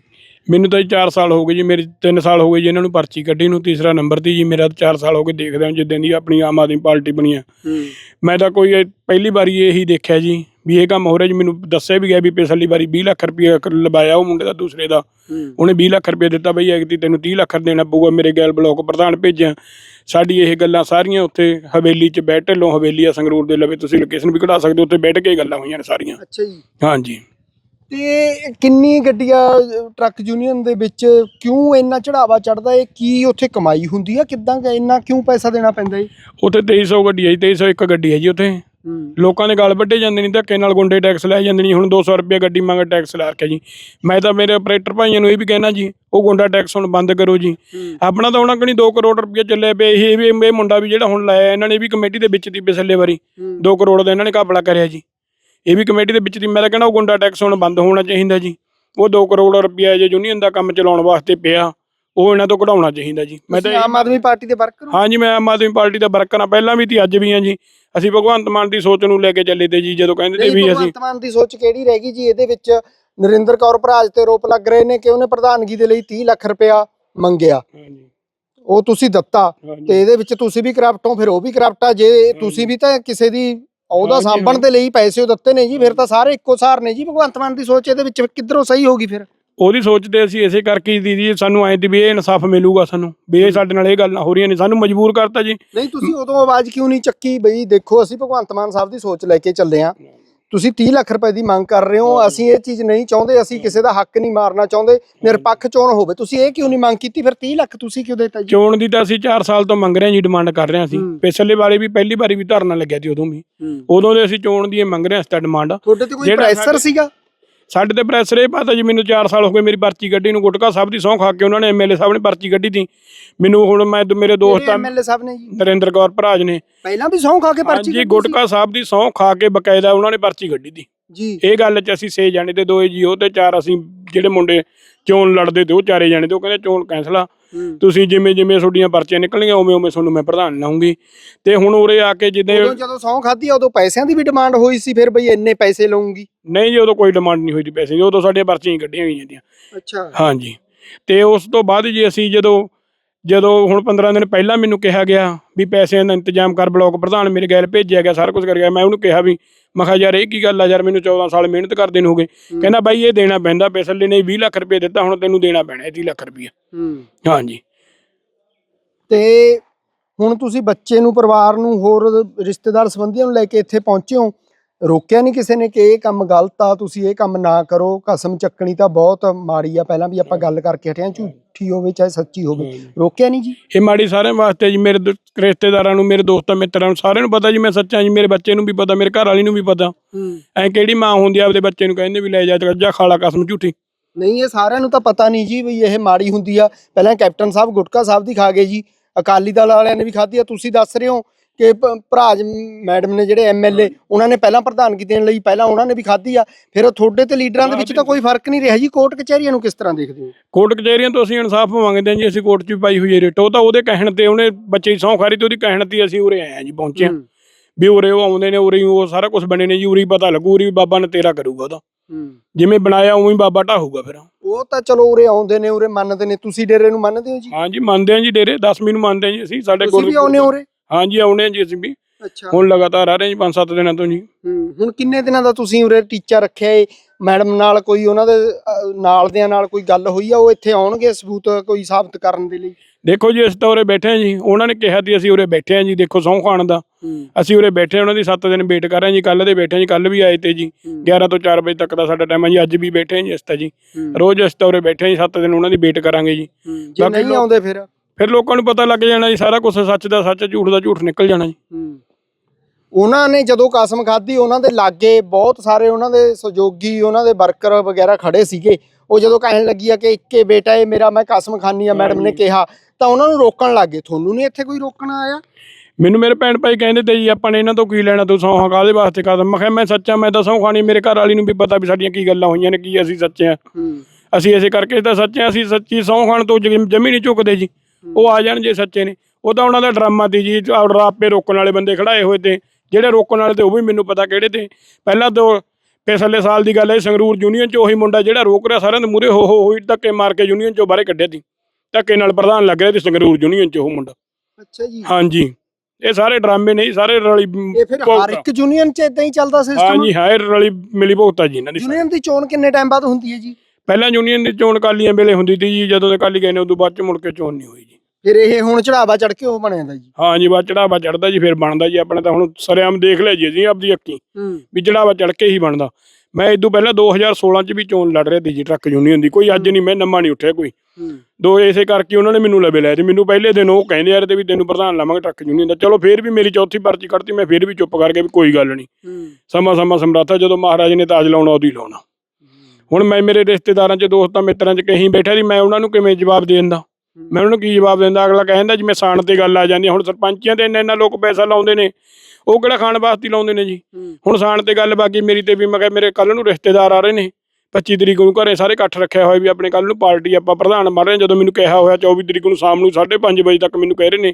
ਮੈਨੂੰ ਤਾਂ ਜੀ 4 ਸਾਲ ਹੋ ਗਏ ਜੀ ਮੇਰੇ 3 ਸਾਲ ਹੋ ਗਏ ਜੀ ਇਹਨਾਂ ਨੂੰ ਪਰਚੀ ਕੱਢੀ ਨੂੰ ਤੀਸਰਾ ਨੰਬਰ ਤੇ ਜੀ ਮੇਰਾ 4 ਸਾਲ ਹੋ ਗਏ ਦੇਖਦੇ ਹਾਂ ਜਿੱਦਾਂ ਦੀ ਆਪਣੀ ਆਮ ਆਦਮੀ ਪਾਰਟੀ ਬਣੀ ਆ ਮੈਂ ਤਾਂ ਕੋਈ ਇਹ ਪਹਿਲੀ ਵਾਰੀ ਇਹੀ ਦੇਖਿਆ ਜੀ। ਵੀ ਇਹ ਕੰਮ ਹੋ ਰਿਹਾ ਜੀ ਮੈਨੂੰ ਦੱਸਿਆ ਵੀ ਗਿਆ ਵੀ ਪਿਛਲੀ ਵਾਰੀ 20 ਲੱਖ ਰੁਪਏ ਲਵਾਇਆ ਉਹ ਮੁੰਡੇ ਦਾ ਦੂਸਰੇ ਦਾ। ਉਹਨੇ 20 ਲੱਖ ਰੁਪਏ ਦਿੱਤਾ ਬਈ ਐਗਤੀ ਤੈਨੂੰ 30 ਲੱਖ ਦੇਣਾ ਪਊਗਾ ਮੇਰੇ ਗੈਲ ਬਲਾਕ ਪ੍ਰਧਾਨ ਭੇਜਿਆ। ਸਾਡੀ ਇਹ ਗੱਲਾਂ ਸਾਰੀਆਂ ਉੱਥੇ ਹਵੇਲੀ 'ਚ ਬੈਠ ਢਿੱਲੋਂ ਹਵੇਲੀ ਆ ਸੰਗਰੂਰ ਦੇ ਲਵੇ ਤੁਸੀਂ ਲੋਕੇਸ਼ਨ ਵੀ ਕਢਾ ਸਕਦੇ ਉੱਥੇ ਬੈਠ ਕੇ ਇਹ ਗੱਲਾਂ ਹੋਈਆਂ ਨੇ ਸਾਰੀਆਂ। ਅੱਛਾ ਜੀ। ਹਾਂਜੀ। ਤੇ ਕਿੰਨੀ ਗੱਡੀਆਂ ਟਰੱਕ ਯੂਨੀਅਨ ਦੇ ਵਿੱਚ ਕਿਉਂ ਇੰਨਾ ਚੜਾਵਾ ਚੜਦਾ ਹੈ ਕੀ ਉੱਥੇ ਕਮਾਈ ਹੁੰਦੀ ਆ? ਕਿੱਦਾਂ ਇੰਨਾ ਕਿਉਂ ਪੈਸਾ ਦੇਣਾ ਪੈਂਦਾ ਹੈ ਉੱਥੇ 2300 ਗੱਡੀ ਹੈ ਜੀ 2301 ਗੱਡੀ ਹੈ ਜੀ ਉੱਥੇ। ਲੋਕਾਂ ਦੇ ਗਲ ਵੱਢੇ ਜਾਂਦੇ ਨਹੀਂ ਧੱਕੇ ਨਾਲ ਗੁੰਡੇ ਟੈਕਸ ਲੈ ਜਾਂਦੇ ਨਹੀਂ ਹੁਣ 200 ਰੁਪਏ ਗੱਡੀ ਮੰਗ ਟੈਕਸ ਲਾ ਰੱਖਿਆ ਜੀ। ਮੈਂ ਤਾਂ ਮੇਰੇ ਆਪਰੇਟਰ ਭਾਈਆਂ ਨੂੰ ਇਹ ਵੀ ਕਹਿਣਾ ਜੀ ਉਹ ਗੁੰਡਾ ਟੈਕਸ ਹੁਣ ਬੰਦ ਕਰੋ ਜੀ। ਆਪਣਾ ਤਾਂ ਉਹਨਾਂ ਕਣੀ 2 ਕਰੋੜ ਰੁਪਏ ਚੱਲੇ ਪਏ ਇਹ ਵੀ ਇਹ ਮੁੰਡਾ ਵੀ ਜਿਹੜਾ ਹੁਣ ਲਾਇਆ ਇਹਨਾਂ ਨੇ ਵੀ ਕਮੇਟੀ ਦੇ ਵਿੱਚ ਦੀ ਪਿਛਲੇ ਵਾਰੀ। 2 ਕਰੋੜ ਦਾ ਇਹਨਾਂ ਨੇ ਘਪਲਾ ਕਰਿਆ ਜੀ। ਇਹ ਵੀ ਕਮੇਟੀ ਦੇ ਵਿੱਚ ਦੀ ਮੈਂ ਤਾਂ ਕਹਿੰਦਾ ਉਹ ਗੁੰਡਾ ਟੈਕਸ ਹੁਣ ਬੰਦ ਹੋਣਾ ਚਾਹੀਦਾ ਜੀ। ਉਹ 2 ਕਰੋੜ ਰੁਪਏ ਜੇ ਯੂਨੀਅਨ ਦਾ ਕੰਮ ਚਲਾਉਣ ਵਾਸਤੇ ਪਿਆ ਉਹ ਇਹਨਾਂ ਤੋਂ ਕਢਾਉਣਾ ਚਾਹੀਦਾ ਜੀ। ਮੈਂ ਤਾਂ ਆਮ ਆਦਮੀ ਪਾਰਟੀ ਦੇ ਵਰਕਰ ਹੋ? ਹਾਂਜੀ ਮੈਂ ਆਮ ਆਦਮੀ ਪਾਰਟੀ ਦਾ ਵਰਕਰ ਹਾਂ ਪਹਿਲਾਂ ਵੀ ਤੇ ਅੱਜ ਵੀ ਹਾਂ ਜੀ। ਅਸੀਂ ਭਗਵੰਤ ਮਾਨ ਦੀ ਸੋਚ ਨੂੰ ਲੈ ਕੇ ਚੱਲੇ ਤੇ ਜੀ ਜਦੋਂ ਕਹਿੰਦੇ ਤੇ ਵੀ ਅਸੀਂ ਭਗਵੰਤ ਮਾਨ ਦੀ ਸੋਚ ਕਿਹੜੀ ਰਹਿ ਗਈ ਜੀ? ਇਹਦੇ ਵਿੱਚ ਨਰਿੰਦਰ ਕੌਰ ਭਰਾਜ ਤੇ ਆਰੋਪ ਲੱਗ ਰਹੇ ਨੇ ਕਿ ਉਹਨੇ ਪ੍ਰਧਾਨਗੀ ਦੇ ਲਈ 30 ਲੱਖ ਰੁਪਇਆ ਮੰਗਿਆ। ਹਾਂਜੀ। ਉਹ ਤੁਸੀਂ ਦਿੱਤਾ ਹਾਂਜੀ। ਤੇ ਇਹਦੇ ਵਿੱਚ ਤੁਸੀਂ ਵੀ ਕਰਪਟ ਹੋ ਫਿਰ ਉਹ ਵੀ ਕਰਪਟ ਆ। ਜੇ ਤੁਸੀਂ ਵੀ ਤਾਂ ਕਿਸੇ ਦੀ ਉਹਦਾ ਹਾਂਜੀ, ਸਾਂਭਣ ਹਾਂ। ਦੇ ਲਈ ਪੈਸੇ ਉਹ ਦਿੱਤੇ ਨੇ ਜੀ ਫਿਰ ਤਾਂ ਸਾਰੇ ਇੱਕੋ ਸਾਰ ਨੇ ਜੀ। ਭਗਵੰਤ ਮਾਨ ਦੀ ਸੋਚ ਇਹਦੇ ਵਿੱਚ ਕਿੱਧਰੋਂ ਸਹੀ ਹੋਗੀ ਫਿਰ? ਉਹਦੀ ਸੋਚ ਤੇ ਅਸੀਂ ਇਸੇ ਕਰਕੇ ਹੀ ਦੀਦੀ ਸਾਨੂੰ ਐਂ ਦੀ ਵੀ ਇਹ ਇਨਸਾਫ ਮਿਲੂਗਾ ਸਾਨੂੰ ਵੀ ਇਹ ਸਾਡੇ ਨਾਲ ਇਹ ਗੱਲਾਂ ਹੋ ਰਹੀਆਂ ਨੇ ਸਾਨੂੰ ਮਜਬੂਰ ਕਰਤਾ ਜੀ। ਨਹੀਂ ਤੁਸੀਂ ਉਦੋਂ ਆਵਾਜ਼ ਕਿਉਂ ਨਹੀਂ ਚੱਕੀ ਬਈ ਦੇਖੋ ਅਸੀਂ ਭਗਵੰਤ ਮਾਨ ਸਾਹਿਬ ਦੀ ਸੋਚ ਲੈ ਕੇ ਚੱਲੇ ਆ। ਤੁਸੀਂ 30 ਲੱਖ ਰੁਪਏ ਦੀ ਮੰਗ ਕਰ ਰਹੇ ਹੋ ਅਸੀਂ ਇਹ ਚੀਜ਼ ਨਹੀਂ ਚਾਹੁੰਦੇ ਅਸੀਂ ਕਿਸੇ ਦਾ ਹੱਕ ਨਹੀਂ ਮਾਰਨਾ ਚਾਹੁੰਦੇ ਨਿਰਪੱਖ ਚੋਣ ਹੋਵੇ। ਤੁਸੀਂ ਇਹ ਕਿਉਂ ਨਹੀਂ ਮੰਗ ਕੀਤੀ? ਫਿਰ 30 ਲੱਖ ਤੁਸੀਂ ਕਿਉਂ ਦਿੱਤਾ ਜੀ? ਚੋਣ ਦੀ ਤਾਂ ਅਸੀਂ 4 ਸਾਲ ਤੋਂ ਮੰਗ ਰਹੇ ਹਾਂ ਜੀ ਡਿਮਾਂਡ ਕਰ ਰਹੇ ਹਾਂ ਅਸੀਂ। ਪਿਛਲੇ ਵਾਲੇ ਵੀ ਪਹਿਲੀ ਵਾਰੀ ਵੀ ਧਰਨਾ ਲੱਗਿਆ ਸੀ ਉਦੋਂ ਵੀ। ਉਦੋਂ ਦੇ ਅਸੀਂ ਚੋਣ ਦੀ ਇਹ ਮੰਗ ਰਹੇ ਹਾਂ ਸਟਾ ਡਿਮਾਂਡ। ਤੁਹਾਡੇ ਤੇ ਕੋਈ ਪ੍ਰੈਸ਼ਰ ਸੀਗਾ? ਸਾਡੇ ਤੇ ਪ੍ਰੈਸ਼ਰ ਇਹ ਪਤਾ ਜੀ ਮੈਨੂੰ 4 ਸਾਲ ਹੋ ਗਏ ਮੇਰੀ ਪਰਚੀ ਗੱਡੀ ਨੂੰ ਗੁਟਕਾ ਸਾਹਿਬ ਦੀ ਸਹੁੰ ਖਾ ਕੇ ਉਹਨਾਂ ਨੇ ਐਮਐਲਏ ਸਾਹਿਬ ਨੇ ਪਰਚੀ ਗੱਡੀ ਸੀ ਮੈਨੂੰ ਹੁਣ ਮੈਂ ਮੇਰੇ ਦੋਸਤ ਆ ਐਮਐਲਏ ਸਾਹਿਬ ਨੇ ਜੀ? ਨਰਿੰਦਰ ਕੌਰ ਭਰਾਜ ਨੇ। ਪਹਿਲਾਂ ਵੀ ਸੌਂ ਖਾ ਕੇ ਪਰਚੀ ਸੀ? ਗੁਟਕਾ ਸਾਹਿਬ ਦੀ ਸਹੁੰ ਖਾ ਕੇ ਬਕਾਇਦਾ ਉਹਨਾਂ ਨੇ ਪਰਚੀ ਗੱਡੀ ਦੀ ਜੀ। ਇਹ ਗੱਲ 'ਚ ਅਸੀਂ ਸੇ ਜਾਣੇ ਤੇ ਦੋਏ ਜੀ ਉਹ ਤੇ ਚਾਰ ਅਸੀਂ ਜਿਹੜੇ ਮੁੰਡੇ ਚੋਣ ਲੜਦੇ ਤੇ ਉਹ ਚਾਰੇ ਜਾਣੇ ਤੇ ਉਹ ਕਹਿੰਦੇ ਚੋਣ ਕੈਂਸਲ ਆ। ਤੁਸੀਂ ਜਿਵੇਂ ਜਿਵੇਂ ਤੁਹਾਡੀਆਂ ਪਰਚੀਆਂ ਨਿਕਲਣਗੀਆਂ ਉਵੇਂ ਉਵੇਂ ਤੁਹਾਨੂੰ ਮੈਂ ਪ੍ਰਧਾਨ ਲਾਉਂਗੀ। ਤੇ ਹੁਣ ਉਰੇ ਆ ਕੇ ਜਿੱਦੇ ਉਦੋਂ ਜਦੋਂ ਸੌਂ ਖਾਧੀ ਆ ਉਦੋਂ ਪੈਸਿਆਂ ਦੀ ਵੀ ਡਿਮਾਂਡ ਹੋਈ ਸੀ ਫਿਰ ਬਈ ਇੰਨੇ ਪੈਸੇ ਲਵਾਂਗੀ ਨਹੀਂ ਜੀ ਉਦੋਂ ਕੋਈ ਡਿਮਾਂਡ ਨਹੀਂ ਹੋਈ ਦੀ ਪੈਸੇ ਦੀ ਉਦੋਂ ਸਾਡੀਆਂ ਪਰਚੀਆਂ ਹੀ ਕੱਢੀਆਂ ਗਈਆਂ ਦੀਆਂ ਅੱਛਾ। ਹਾਂਜੀ। ਤੇ ਉਸ ਤੋਂ ਬਾਅਦ ਜੀ ਅਸੀਂ ਜਦੋਂ ਜਦੋਂ ਹੁਣ 15 ਦਿਨ ਪਹਿਲਾਂ ਮੈਨੂੰ ਕਿਹਾ ਗਿਆ ਵੀ ਪੈਸਿਆਂ ਦਾ ਇੰਤਜ਼ਾਮ ਕਰ ਬਲਾਕ ਪ੍ਰਧਾਨ ਮੇਰੇ ਗੈਲ ਭੇਜਿਆ ਗਿਆ ਸਾਰਾ ਕੁਝ ਕਰ ਗਿਆ ਮੈਂ ਉਹਨੂੰ ਕਿਹਾ ਵੀ ਮੈਂ ਕਿਹਾ ਯਾਰ ਇਹ ਕੀ ਗੱਲ ਆ ਯਾਰ ਮੈਨੂੰ 14 ਸਾਲ ਮਿਹਨਤ ਕਰਦੇ ਨੂੰ ਹੋ ਗਏ। ਕਹਿੰਦਾ ਬਾਈ ਇਹ ਦੇਣਾ ਪੈਂਦਾ ਪਿਛਲੇ ਨੇ 20 ਲੱਖ ਰੁਪਏ ਦਿੱਤਾ ਹੁਣ ਤੈਨੂੰ ਦੇਣਾ ਪੈਣਾ ਇਹ 30 ਲੱਖ ਰੁਪਏ ਹਾਂਜੀ। ਤੇ ਹੁਣ ਤੁਸੀਂ ਬੱਚੇ ਨੂੰ ਪਰਿਵਾਰ ਨੂੰ ਹੋਰ ਰਿਸ਼ਤੇਦਾਰ ਸੰਬੰਧੀਆਂ ਨੂੰ ਲੈ ਕੇ ਇੱਥੇ ਪਹੁੰਚੇ ਹੋ ਰੋਕਿਆ ਨਹੀਂ ਕਿਸੇ ਨੇ ਕਿ ਇਹ ਕੰਮ ਗਲਤ ਆ ਤੁਸੀਂ ਇਹ ਕੰਮ ਨਾ ਕਰੋ। ਕਸਮ ਚੱਕਣੀ ਤਾਂ ਬਹੁਤ ਮਾੜੀ ਆ ਪਹਿਲਾਂ ਵੀ ਆਪਾਂ ਗੱਲ ਕਰਕੇ ਹਟਿਆ ਝੂਠੀ ਹੋਵੇ ਚਾਹੇ ਸੱਚੀ ਹੋਵੇ। ਰੋਕਿਆ ਨਹੀਂ ਜੀ? ਇਹ ਮਾੜੀ ਸਾਰਿਆਂ ਵਾਸਤੇ ਜੀ ਮੇਰੇ ਦ- ਰਿਸ਼ਤੇਦਾਰਾਂ ਨੂੰ ਮੇਰੇ ਦੋਸਤਾਂ ਮਿੱਤਰਾਂ ਨੂੰ ਸਾਰਿਆਂ ਨੂੰ ਪਤਾ ਜੀ ਮੈਂ ਸੱਚਾ ਜੀ ਮੇਰੇ ਬੱਚੇ ਨੂੰ ਵੀ ਪਤਾ ਮੇਰੇ ਘਰ ਵਾਲੀ ਨੂੰ ਵੀ ਪਤਾ। ਐ ਕਿਹੜੀ ਮਾਂ ਹੁੰਦੀ ਆ ਆਪਦੇ ਬੱਚੇ ਨੂੰ ਕਹਿੰਦੇ ਵੀ ਲੈ ਜਾ ਜਾ ਖਾਲਾ ਕਸਮ ਝੂਠੀ। ਨਹੀਂ ਇਹ ਸਾਰਿਆਂ ਨੂੰ ਤਾਂ ਪਤਾ ਨਹੀਂ ਜੀ ਵੀ ਇਹ ਮਾੜੀ ਹੁੰਦੀ ਆ। ਪਹਿਲਾਂ ਕੈਪਟਨ ਸਾਹਿਬ ਗੁਟਕਾ ਸਾਹਿਬ ਦੀ ਖਾ ਗਏ ਜੀ। ਅਕਾਲੀ ਦਲ ਵਾਲਿਆਂ ਨੇ ਵੀ ਖਾਧੀ ਆ ਤੁਸੀਂ ਦੱਸ ਰਹੇ ਹੋ ਕਿ ਭ- ਭਰਾਜ ਮੈਡਮ ਨੇ ਜਿਹੜੇ ਐਮਐਲਏ ਉਹਨਾਂ ਨੇ ਪਹਿਲਾਂ ਪ੍ਰਧਾਨਗੀ ਦੇਣ ਲਈ ਪਹਿਲਾਂ ਉਹਨਾਂ ਨੇ ਵੀ ਖਾਧੀ ਆ ਫਿਰ ਤੁਹਾਡੇ ਤੇ ਲੀਡਰਾਂ ਦੇ ਵਿੱਚ ਤਾਂ ਕੋਈ ਫ਼ਰਕ ਨਹੀਂ ਰਿਹਾ ਜੀ ਕੋਰਟ ਕਚਹਿਰੀਆਂ ਨੂੰ ਕਿਸ ਤਰ੍ਹਾਂ ਦੇਖਦੇ ਹੋ? ਕੋਰਟ ਕਚਹਿਰੀਆਂ ਤੋਂ ਅਸੀਂ ਇਨਸਾਫ ਮੰਗਦੇ ਹਾਂ ਜੀ ਅਸੀਂ ਕੋਰਟ 'ਚ ਵੀ ਪਾਈ ਹੋਈ ਹੈ ਰਿਟ ਉਹ ਤਾਂ ਉਹਦੇ ਕਹਿਣ ਤੇ ਉਹਨੇ ਬੱਚੇ ਦੀ ਸਹੁੰ ਖਾਰੀ ਤੇ ਉਹਦੀ ਕਹਿਣ ਤੇ ਅਸੀਂ ਉਰੇ ਆਏ ਹਾਂ ਜੀ ਪਹੁੰਚੇ ਹਾਂ। ਵੀ ਉਰੇ ਉਹ ਆਉਂਦੇ ਨੇ ਉਰੇ ਉਹ ਸਾਰਾ ਕੁਝ ਬਣੇ ਨੇ ਜੀ ਉਰੇ ਪਤਾ ਲੱਗੂ ਉਰੇ ਬਾਬਾ ਨੇ ਤੇਰਾ ਕਰੂਗਾ ਉਹਦਾ। ਜਿਵੇਂ ਬਣਾਇਆ ਉਵੇਂ ਹੀ ਬਾਬਾ ਢਾਹੂਗਾ ਫਿਰ। ਉਹ ਤਾਂ ਚਲੋ ਉਰੇ ਆਉਂਦੇ ਨੇ ਉਰੇ ਮੰਨਦੇ ਨੇ ਤੁਸੀਂ ਡੇਰੇ ਨੂੰ ਮੰਨਦੇ ਹੋ ਜੀ? ਹਾਂ ਜੀ ਮੰਨਦੇ ਹਾਂ ਜੀ ਡੇਰੇ 10ਵੀਂ ਨੂੰ ਮੰਨਦੇ ਹਾਂ ਜੀ ਅਸੀਂ ਸਾਡੇ ਤੁਸੀਂ ਵੀ ਆਉਂਦੇ ਹੋ ਉਰੇ? ਹਾਂ ਜੀ ਆਉਣੇ ਜੀ ਅਸੀਂ ਵੀ। ਅੱਛਾ। ਹੁਣ ਲਗਾਤਾਰ ਆ ਰਹੇ ਜੀ 5-7 ਦਿਨਾਂ ਤੋਂ ਜੀ। ਹੂੰ, ਹੁਣ ਕਿੰਨੇ ਦਿਨਾਂ ਦਾ ਤੁਸੀਂ ਉਰੇ ਟੀਚਰ ਰੱਖਿਆ ਏ? ਮੈਡਮ ਨਾਲ ਕੋਈ ਉਹਨਾਂ ਦੇ ਨਾਲ ਦਿਆਂ ਨਾਲ ਕੋਈ ਗੱਲ ਹੋਈ ਆ ਉਹ ਇੱਥੇ ਆਉਣਗੇ ਸਬੂਤ ਕੋਈ ਸਾਬਤ ਕਰਨ ਦੇ ਲਈ? ਦੇਖੋ ਜੀ ਅਸੀਂ ਤਾਂ ਉਰੇ ਬੈਠੇ ਹਾਂ ਜੀ। ਉਹਨਾਂ ਨੇ ਕਿਹਾ ਸੀ ਅਸੀਂ ਉਰੇ ਬੈਠੇ ਹਾਂ ਜੀ ਦੇਖੋ ਸਹੁੰ ਖਾਣ ਦਾ। ਹੂੰ। ਅਸੀਂ ਉਰੇ ਬੈਠੇ ਹਾਂ, ਉਹਨਾਂ ਦੀ 7 ਦਿਨ ਵੇਟ ਕਰ ਰਹੇ ਹਾਂ ਜੀ ਕੱਲ ਦੇ ਬੈਠੇ ਹਾਂ ਜੀ ਕੱਲ ਵੀ ਆਏ ਤੇ ਜੀ। 11 ਤੋਂ 4 ਵਜੇ ਤੱਕ ਦਾ ਸਾਡਾ ਟਾਈਮ ਹੈ ਜੀ ਅੱਜ ਵੀ ਬੈਠੇ ਹਾਂ ਜੀ ਅਸੀਂ ਤਾਂ ਜੀ। ਰੋਜ਼ ਅਸੀਂ ਤਾਂ ਉਰੇ ਬੈਠੇ ਹਾਂ ਜੀ 7 ਦਿਨ ਉਹਨਾਂ ਦੀ ਵੇਟ ਕਰਾਂਗੇ ਜੀ। ਜੇ ਬਾਕੀ ਨਹੀਂ ਲੋਕ- ਆਉਂਦੇ ਫਿਰ? ਫਿਰ ਲੋਕਾਂ ਨੂੰ ਪਤਾ ਲੱਗ ਜਾਣਾ ਜੀ ਸਾਰਾ ਕੁਝ ਸੱਚ ਦਾ ਸੱਚ ਝੂਠ ਦਾ ਝੂਠ ਨਿਕਲ ਜਾਣਾ ਜੀ। ਉਹਨਾਂ ਨੇ ਜਦੋਂ ਕਸਮ ਖਾਧੀ ਉਹਨਾਂ ਦੇ ਲਾਗੇ ਬਹੁਤ ਸਾਰੇ ਉਹਨਾਂ ਦੇ ਸਹਿਯੋਗੀ ਉਹਨਾਂ ਦੇ ਵਰਕਰ ਵਗੈਰਾ ਖੜੇ ਸੀਗੇ। ਉਹ ਜਦੋਂ ਕਹਿਣ ਲੱਗੀ ਆ ਕਿ ਇੱਕੇ ਬੇਟਾ ਇਹ ਮੇਰਾ ਮੈਂ ਕਸਮ ਖਾਨੀ ਆ ਮੈਡਮ ਨੇ ਕਿਹਾ ਤਾਂ ਉਹਨਾਂ ਨੂੰ ਰੋਕਣ ਲੱਗੇ ਤੁਹਾਨੂੰ ਨਹੀਂ ਇੱਥੇ ਕੋਈ ਰੋਕਣ ਆਇਆ? ਮੈਨੂੰ ਮੇਰੇ ਭੈਣ ਭਾਈ ਕਹਿੰਦੇ ਤੇ ਜੀ ਆਪਾਂ ਨੇ ਇਹਨਾਂ ਤੋਂ ਕੀ ਲੈਣਾ ਤੂੰ ਸੌਹਾਂ ਕਾਹਦੇ ਵਾਸਤੇ ਕਦਮ ਮੈਂ ਕਿਹਾ ਮੈਂ ਸੱਚਾ ਮੈਂ ਤਾਂ ਸਹੁੰ ਖਾਣੀ ਮੇਰੇ ਘਰ ਵਾਲੀ ਨੂੰ ਵੀ ਪਤਾ ਵੀ ਸਾਡੀਆਂ ਕੀ ਗੱਲਾਂ ਹੋਈਆਂ ਨੇ ਕੀ ਅਸੀਂ ਸੱਚੇ ਆ। ਅਸੀਂ ਇਸੇ ਕਰਕੇ ਤਾਂ ਸੱਚੇ ਹਾਂ, ਅਸੀਂ ਸੱਚੀ ਸਹੁੰ ਖਾਣ ਤੋਂ ਜਮੀ ਜਮੀ ਨਹੀਂ ਝੁਕਦੇ ਜੀ। ਉਹ ਆ ਜਾਣ ਜੇ ਸੱਚੇ ਨੇ। ਉਹ ਤਾਂ ਉਹਨਾਂ ਦਾ ਡਰਾਮਾ ਤੀ ਜੀ ਆਰਡਰ ਆਪੇ ਰੋਕਣ ਵਾਲੇ ਬੰਦੇ ਖੜਾਏ ਹੋਏ ਤੇ। ਜਿਹੜੇ ਰੋਕਣ ਵਾਲੇ ਤੇ ਉਹ ਵੀ ਮੈਨੂੰ ਪਤਾ ਕਿਹੜੇ ਤੇ। ਪਹਿਲਾਂ ਤੋਂ ਪਿਛਲੇ ਸਾਲ ਦੀ ਗੱਲ ਹੈ ਸੰਗਰੂਰ ਯੂਨੀਅਨ ਚ ਉਹੀ ਮੁੰਡਾ ਜਿਹੜਾ ਰੋਕ ਰਿਹਾ ਸਾਰਿਆਂ ਦੇ ਮੂਰੇ ਹੋ ਹੋ ਹੋਈ ਧੱਕੇ ਮਾਰ ਕੇ ਯੂਨੀਅਨ ਚੋਂ ਬਾਹਰੇ ਕੱਢਿਆ ਤੀ ਧੱਕੇ ਨਾਲ ਪ੍ਰਧਾਨ ਲੱਗ ਰਿਹਾ ਸੀ ਸੰਗਰੂਰ ਯੂਨੀਅਨ ਚ ਉਹ ਮੁੰਡਾ। ਅੱਛਾ ਜੀ। ਹਾਂਜੀ। ਇਹ ਸਾਰੇ ਡਰਾਮੇ ਨਹੀਂ ਸਾਰੇ ਰਲੀ ਇਹ ਫਿਰ ਹਰ। ਇੱਕ ਯੂਨੀਅਨ 'ਚ ਇਦਾਂ ਹੀ ਚੱਲਦਾ ਸਿਸਟਮ ਹਾਂਜੀ ਹਾਇਰ ਰਲੀ ਮਿਲੀ ਭੁਗਤਾ ਜੀ ਇਹਨਾਂ ਦੀ ਯੂਨੀਅਨ ਦੀ ਚੋਣ ਕਿੰਨੇ ਟਾਈਮ ਬਾਅਦ ਹੁੰਦੀ ਹੈ ਜੀ? ਪਹਿਲਾਂ ਯੂਨੀਅਨ ਦੀ ਚੋਣ ਕਾਲੀਆਂ ਵੇਲੇ ਹੁੰਦੀ ਸੀ ਜੀ ਜਦੋਂ ਦੇ ਕਾਲੀ ਗਏ ਨੇ ਉਦੋਂ ਬਾਅਦ ਚ ਮੁੜ ਕੇ ਚੋਣ ਨਹੀਂ ਹੋਈ ਜੀ। ਫਿਰ ਇਹ ਹੁਣ ਚੜਾਵਾ ਚੜ ਕੇ ਉਹ ਬਣਿਆ ਦਾ ਜੀ। ਹਾਂ ਜੀ ਬਾਅਦ ਚੜਾਵਾ ਚੜਦਾ ਜੀ ਫਿਰ ਬਣਦਾ ਜੀ ਆਪਣੇ ਤਾਂ ਹੁਣ ਸਰਿਆਮ ਦੇਖ ਲਿਆ ਜੀ ਅਸੀਂ ਆਪਦੀ ਅੱਖੀਂ। ਵੀ ਚੜਾਵਾ ਚੜ ਕੇ ਹੀ ਬਣਦਾ। ਮੈਂ ਇਦੋਂ ਪਹਿਲਾਂ 2016 ਚ ਵੀ ਚੋਣ ਲੜ ਰਿਹਾ ਸੀ ਜੀ ਟਰੱਕ ਯੂਨੀਅਨ ਦੀ। ਕੋਈ ਅੱਜ ਨਹੀਂ ਮੈਂ ਨੰਮਾ ਨਹੀਂ ਉੱਠਿਆ ਕੋਈ। ਦੋ ਇਸੇ ਕਰਕੇ ਉਹਨਾਂ ਨੇ ਮੈਨੂੰ ਲਵੇ ਲਿਆ ਤੇ ਮੈਨੂੰ ਪਹਿਲੇ ਦਿਨ ਉਹ ਕਹਿੰਦੇ ਯਾਰ ਤੇ ਵੀ ਤੈਨੂੰ ਪ੍ਰਧਾਨ ਲਾਵਾਂਗੇ ਟਰੱਕ ਯੂਨੀਅਨ ਦਾ। ਚਲੋ ਫੇਰ ਵੀ ਮੇਰੀ ਚੌਥੀ ਪਰਚੀ ਕੱਢਤੀ ਮੈਂ ਫੇਰ ਵੀ ਚੁੱਪ ਕਰਕੇ ਵੀ ਕੋਈ ਗੱਲ ਨਹੀਂ। ਸਮਾਂ ਸਮਾਂ ਸਮਰਾਥਾ ਜਦੋਂ ਮਹਾਰਾਜ ਨੇ ਤਾਜ ਲਾਉਣਾ ਉਦੋਂ ਹੀ ਲਾਉਣਾ। ਹੁਣ ਮੈਂ ਮੇਰੇ ਰਿਸ਼ਤੇਦਾਰਾਂ 'ਚ ਦੋਸਤਾਂ ਮਿੱਤਰਾਂ 'ਚ ਕਹੀਂ ਬੈਠਾ ਸੀ ਮੈਂ ਉਹਨਾਂ ਨੂੰ ਕਿਵੇਂ ਜਵਾਬ ਦੇ? ਦਿੰਦਾ ਮੈਂ ਉਹਨਾਂ ਨੂੰ ਕੀ ਜਵਾਬ ਦਿੰਦਾ? ਅਗਲਾ ਕਹਿੰਦਾ ਜਿਵੇਂ ਸਾਣ ਤੇ ਗੱਲ ਆ ਜਾਂਦੀ। ਹੁਣ ਸਰਪੰਚੀਆਂ ਤੇ ਇੰਨਾ ਇੰਨਾ ਲੋਕ ਪੈਸਾ ਲਾਉਂਦੇ ਨੇ। ਉਹ ਕਿਹੜਾ ਖਾਣ ਵਾਸਤੇ ਲਾਉਂਦੇ ਨੇ ਜੀ? ਹੁਣ ਸਾਣ ਤੇ ਗੱਲ ਬਾਕੀ ਮੇਰੀ ਤੇ ਵੀ ਮੈਂ ਕਿਹਾ ਮੇਰੇ ਕੱਲ ਨੂੰ ਰਿਸ਼ਤੇਦਾਰ ਆ ਰਹੇ ਨੇ। 25 ਤਰੀਕ ਨੂੰ ਘਰੇ ਸਾਰੇ ਇਕੱਠ ਰੱਖਿਆ ਹੋਇਆ ਵੀ ਆਪਣੇ ਕੱਲ ਨੂੰ ਪਾਰਟੀ ਆਪਾਂ ਪ੍ਰਧਾਨ ਮਾਰ ਰਹੇ। ਜਦੋਂ ਮੈਨੂੰ ਕਿਹਾ ਹੋਇਆ 24 ਤਰੀਕ ਨੂੰ ਸ਼ਾਮ ਨੂੰ 5:30 ਵਜੇ ਤੱਕ ਮੈਨੂੰ ਕਹਿ ਰਹੇ ਨੇ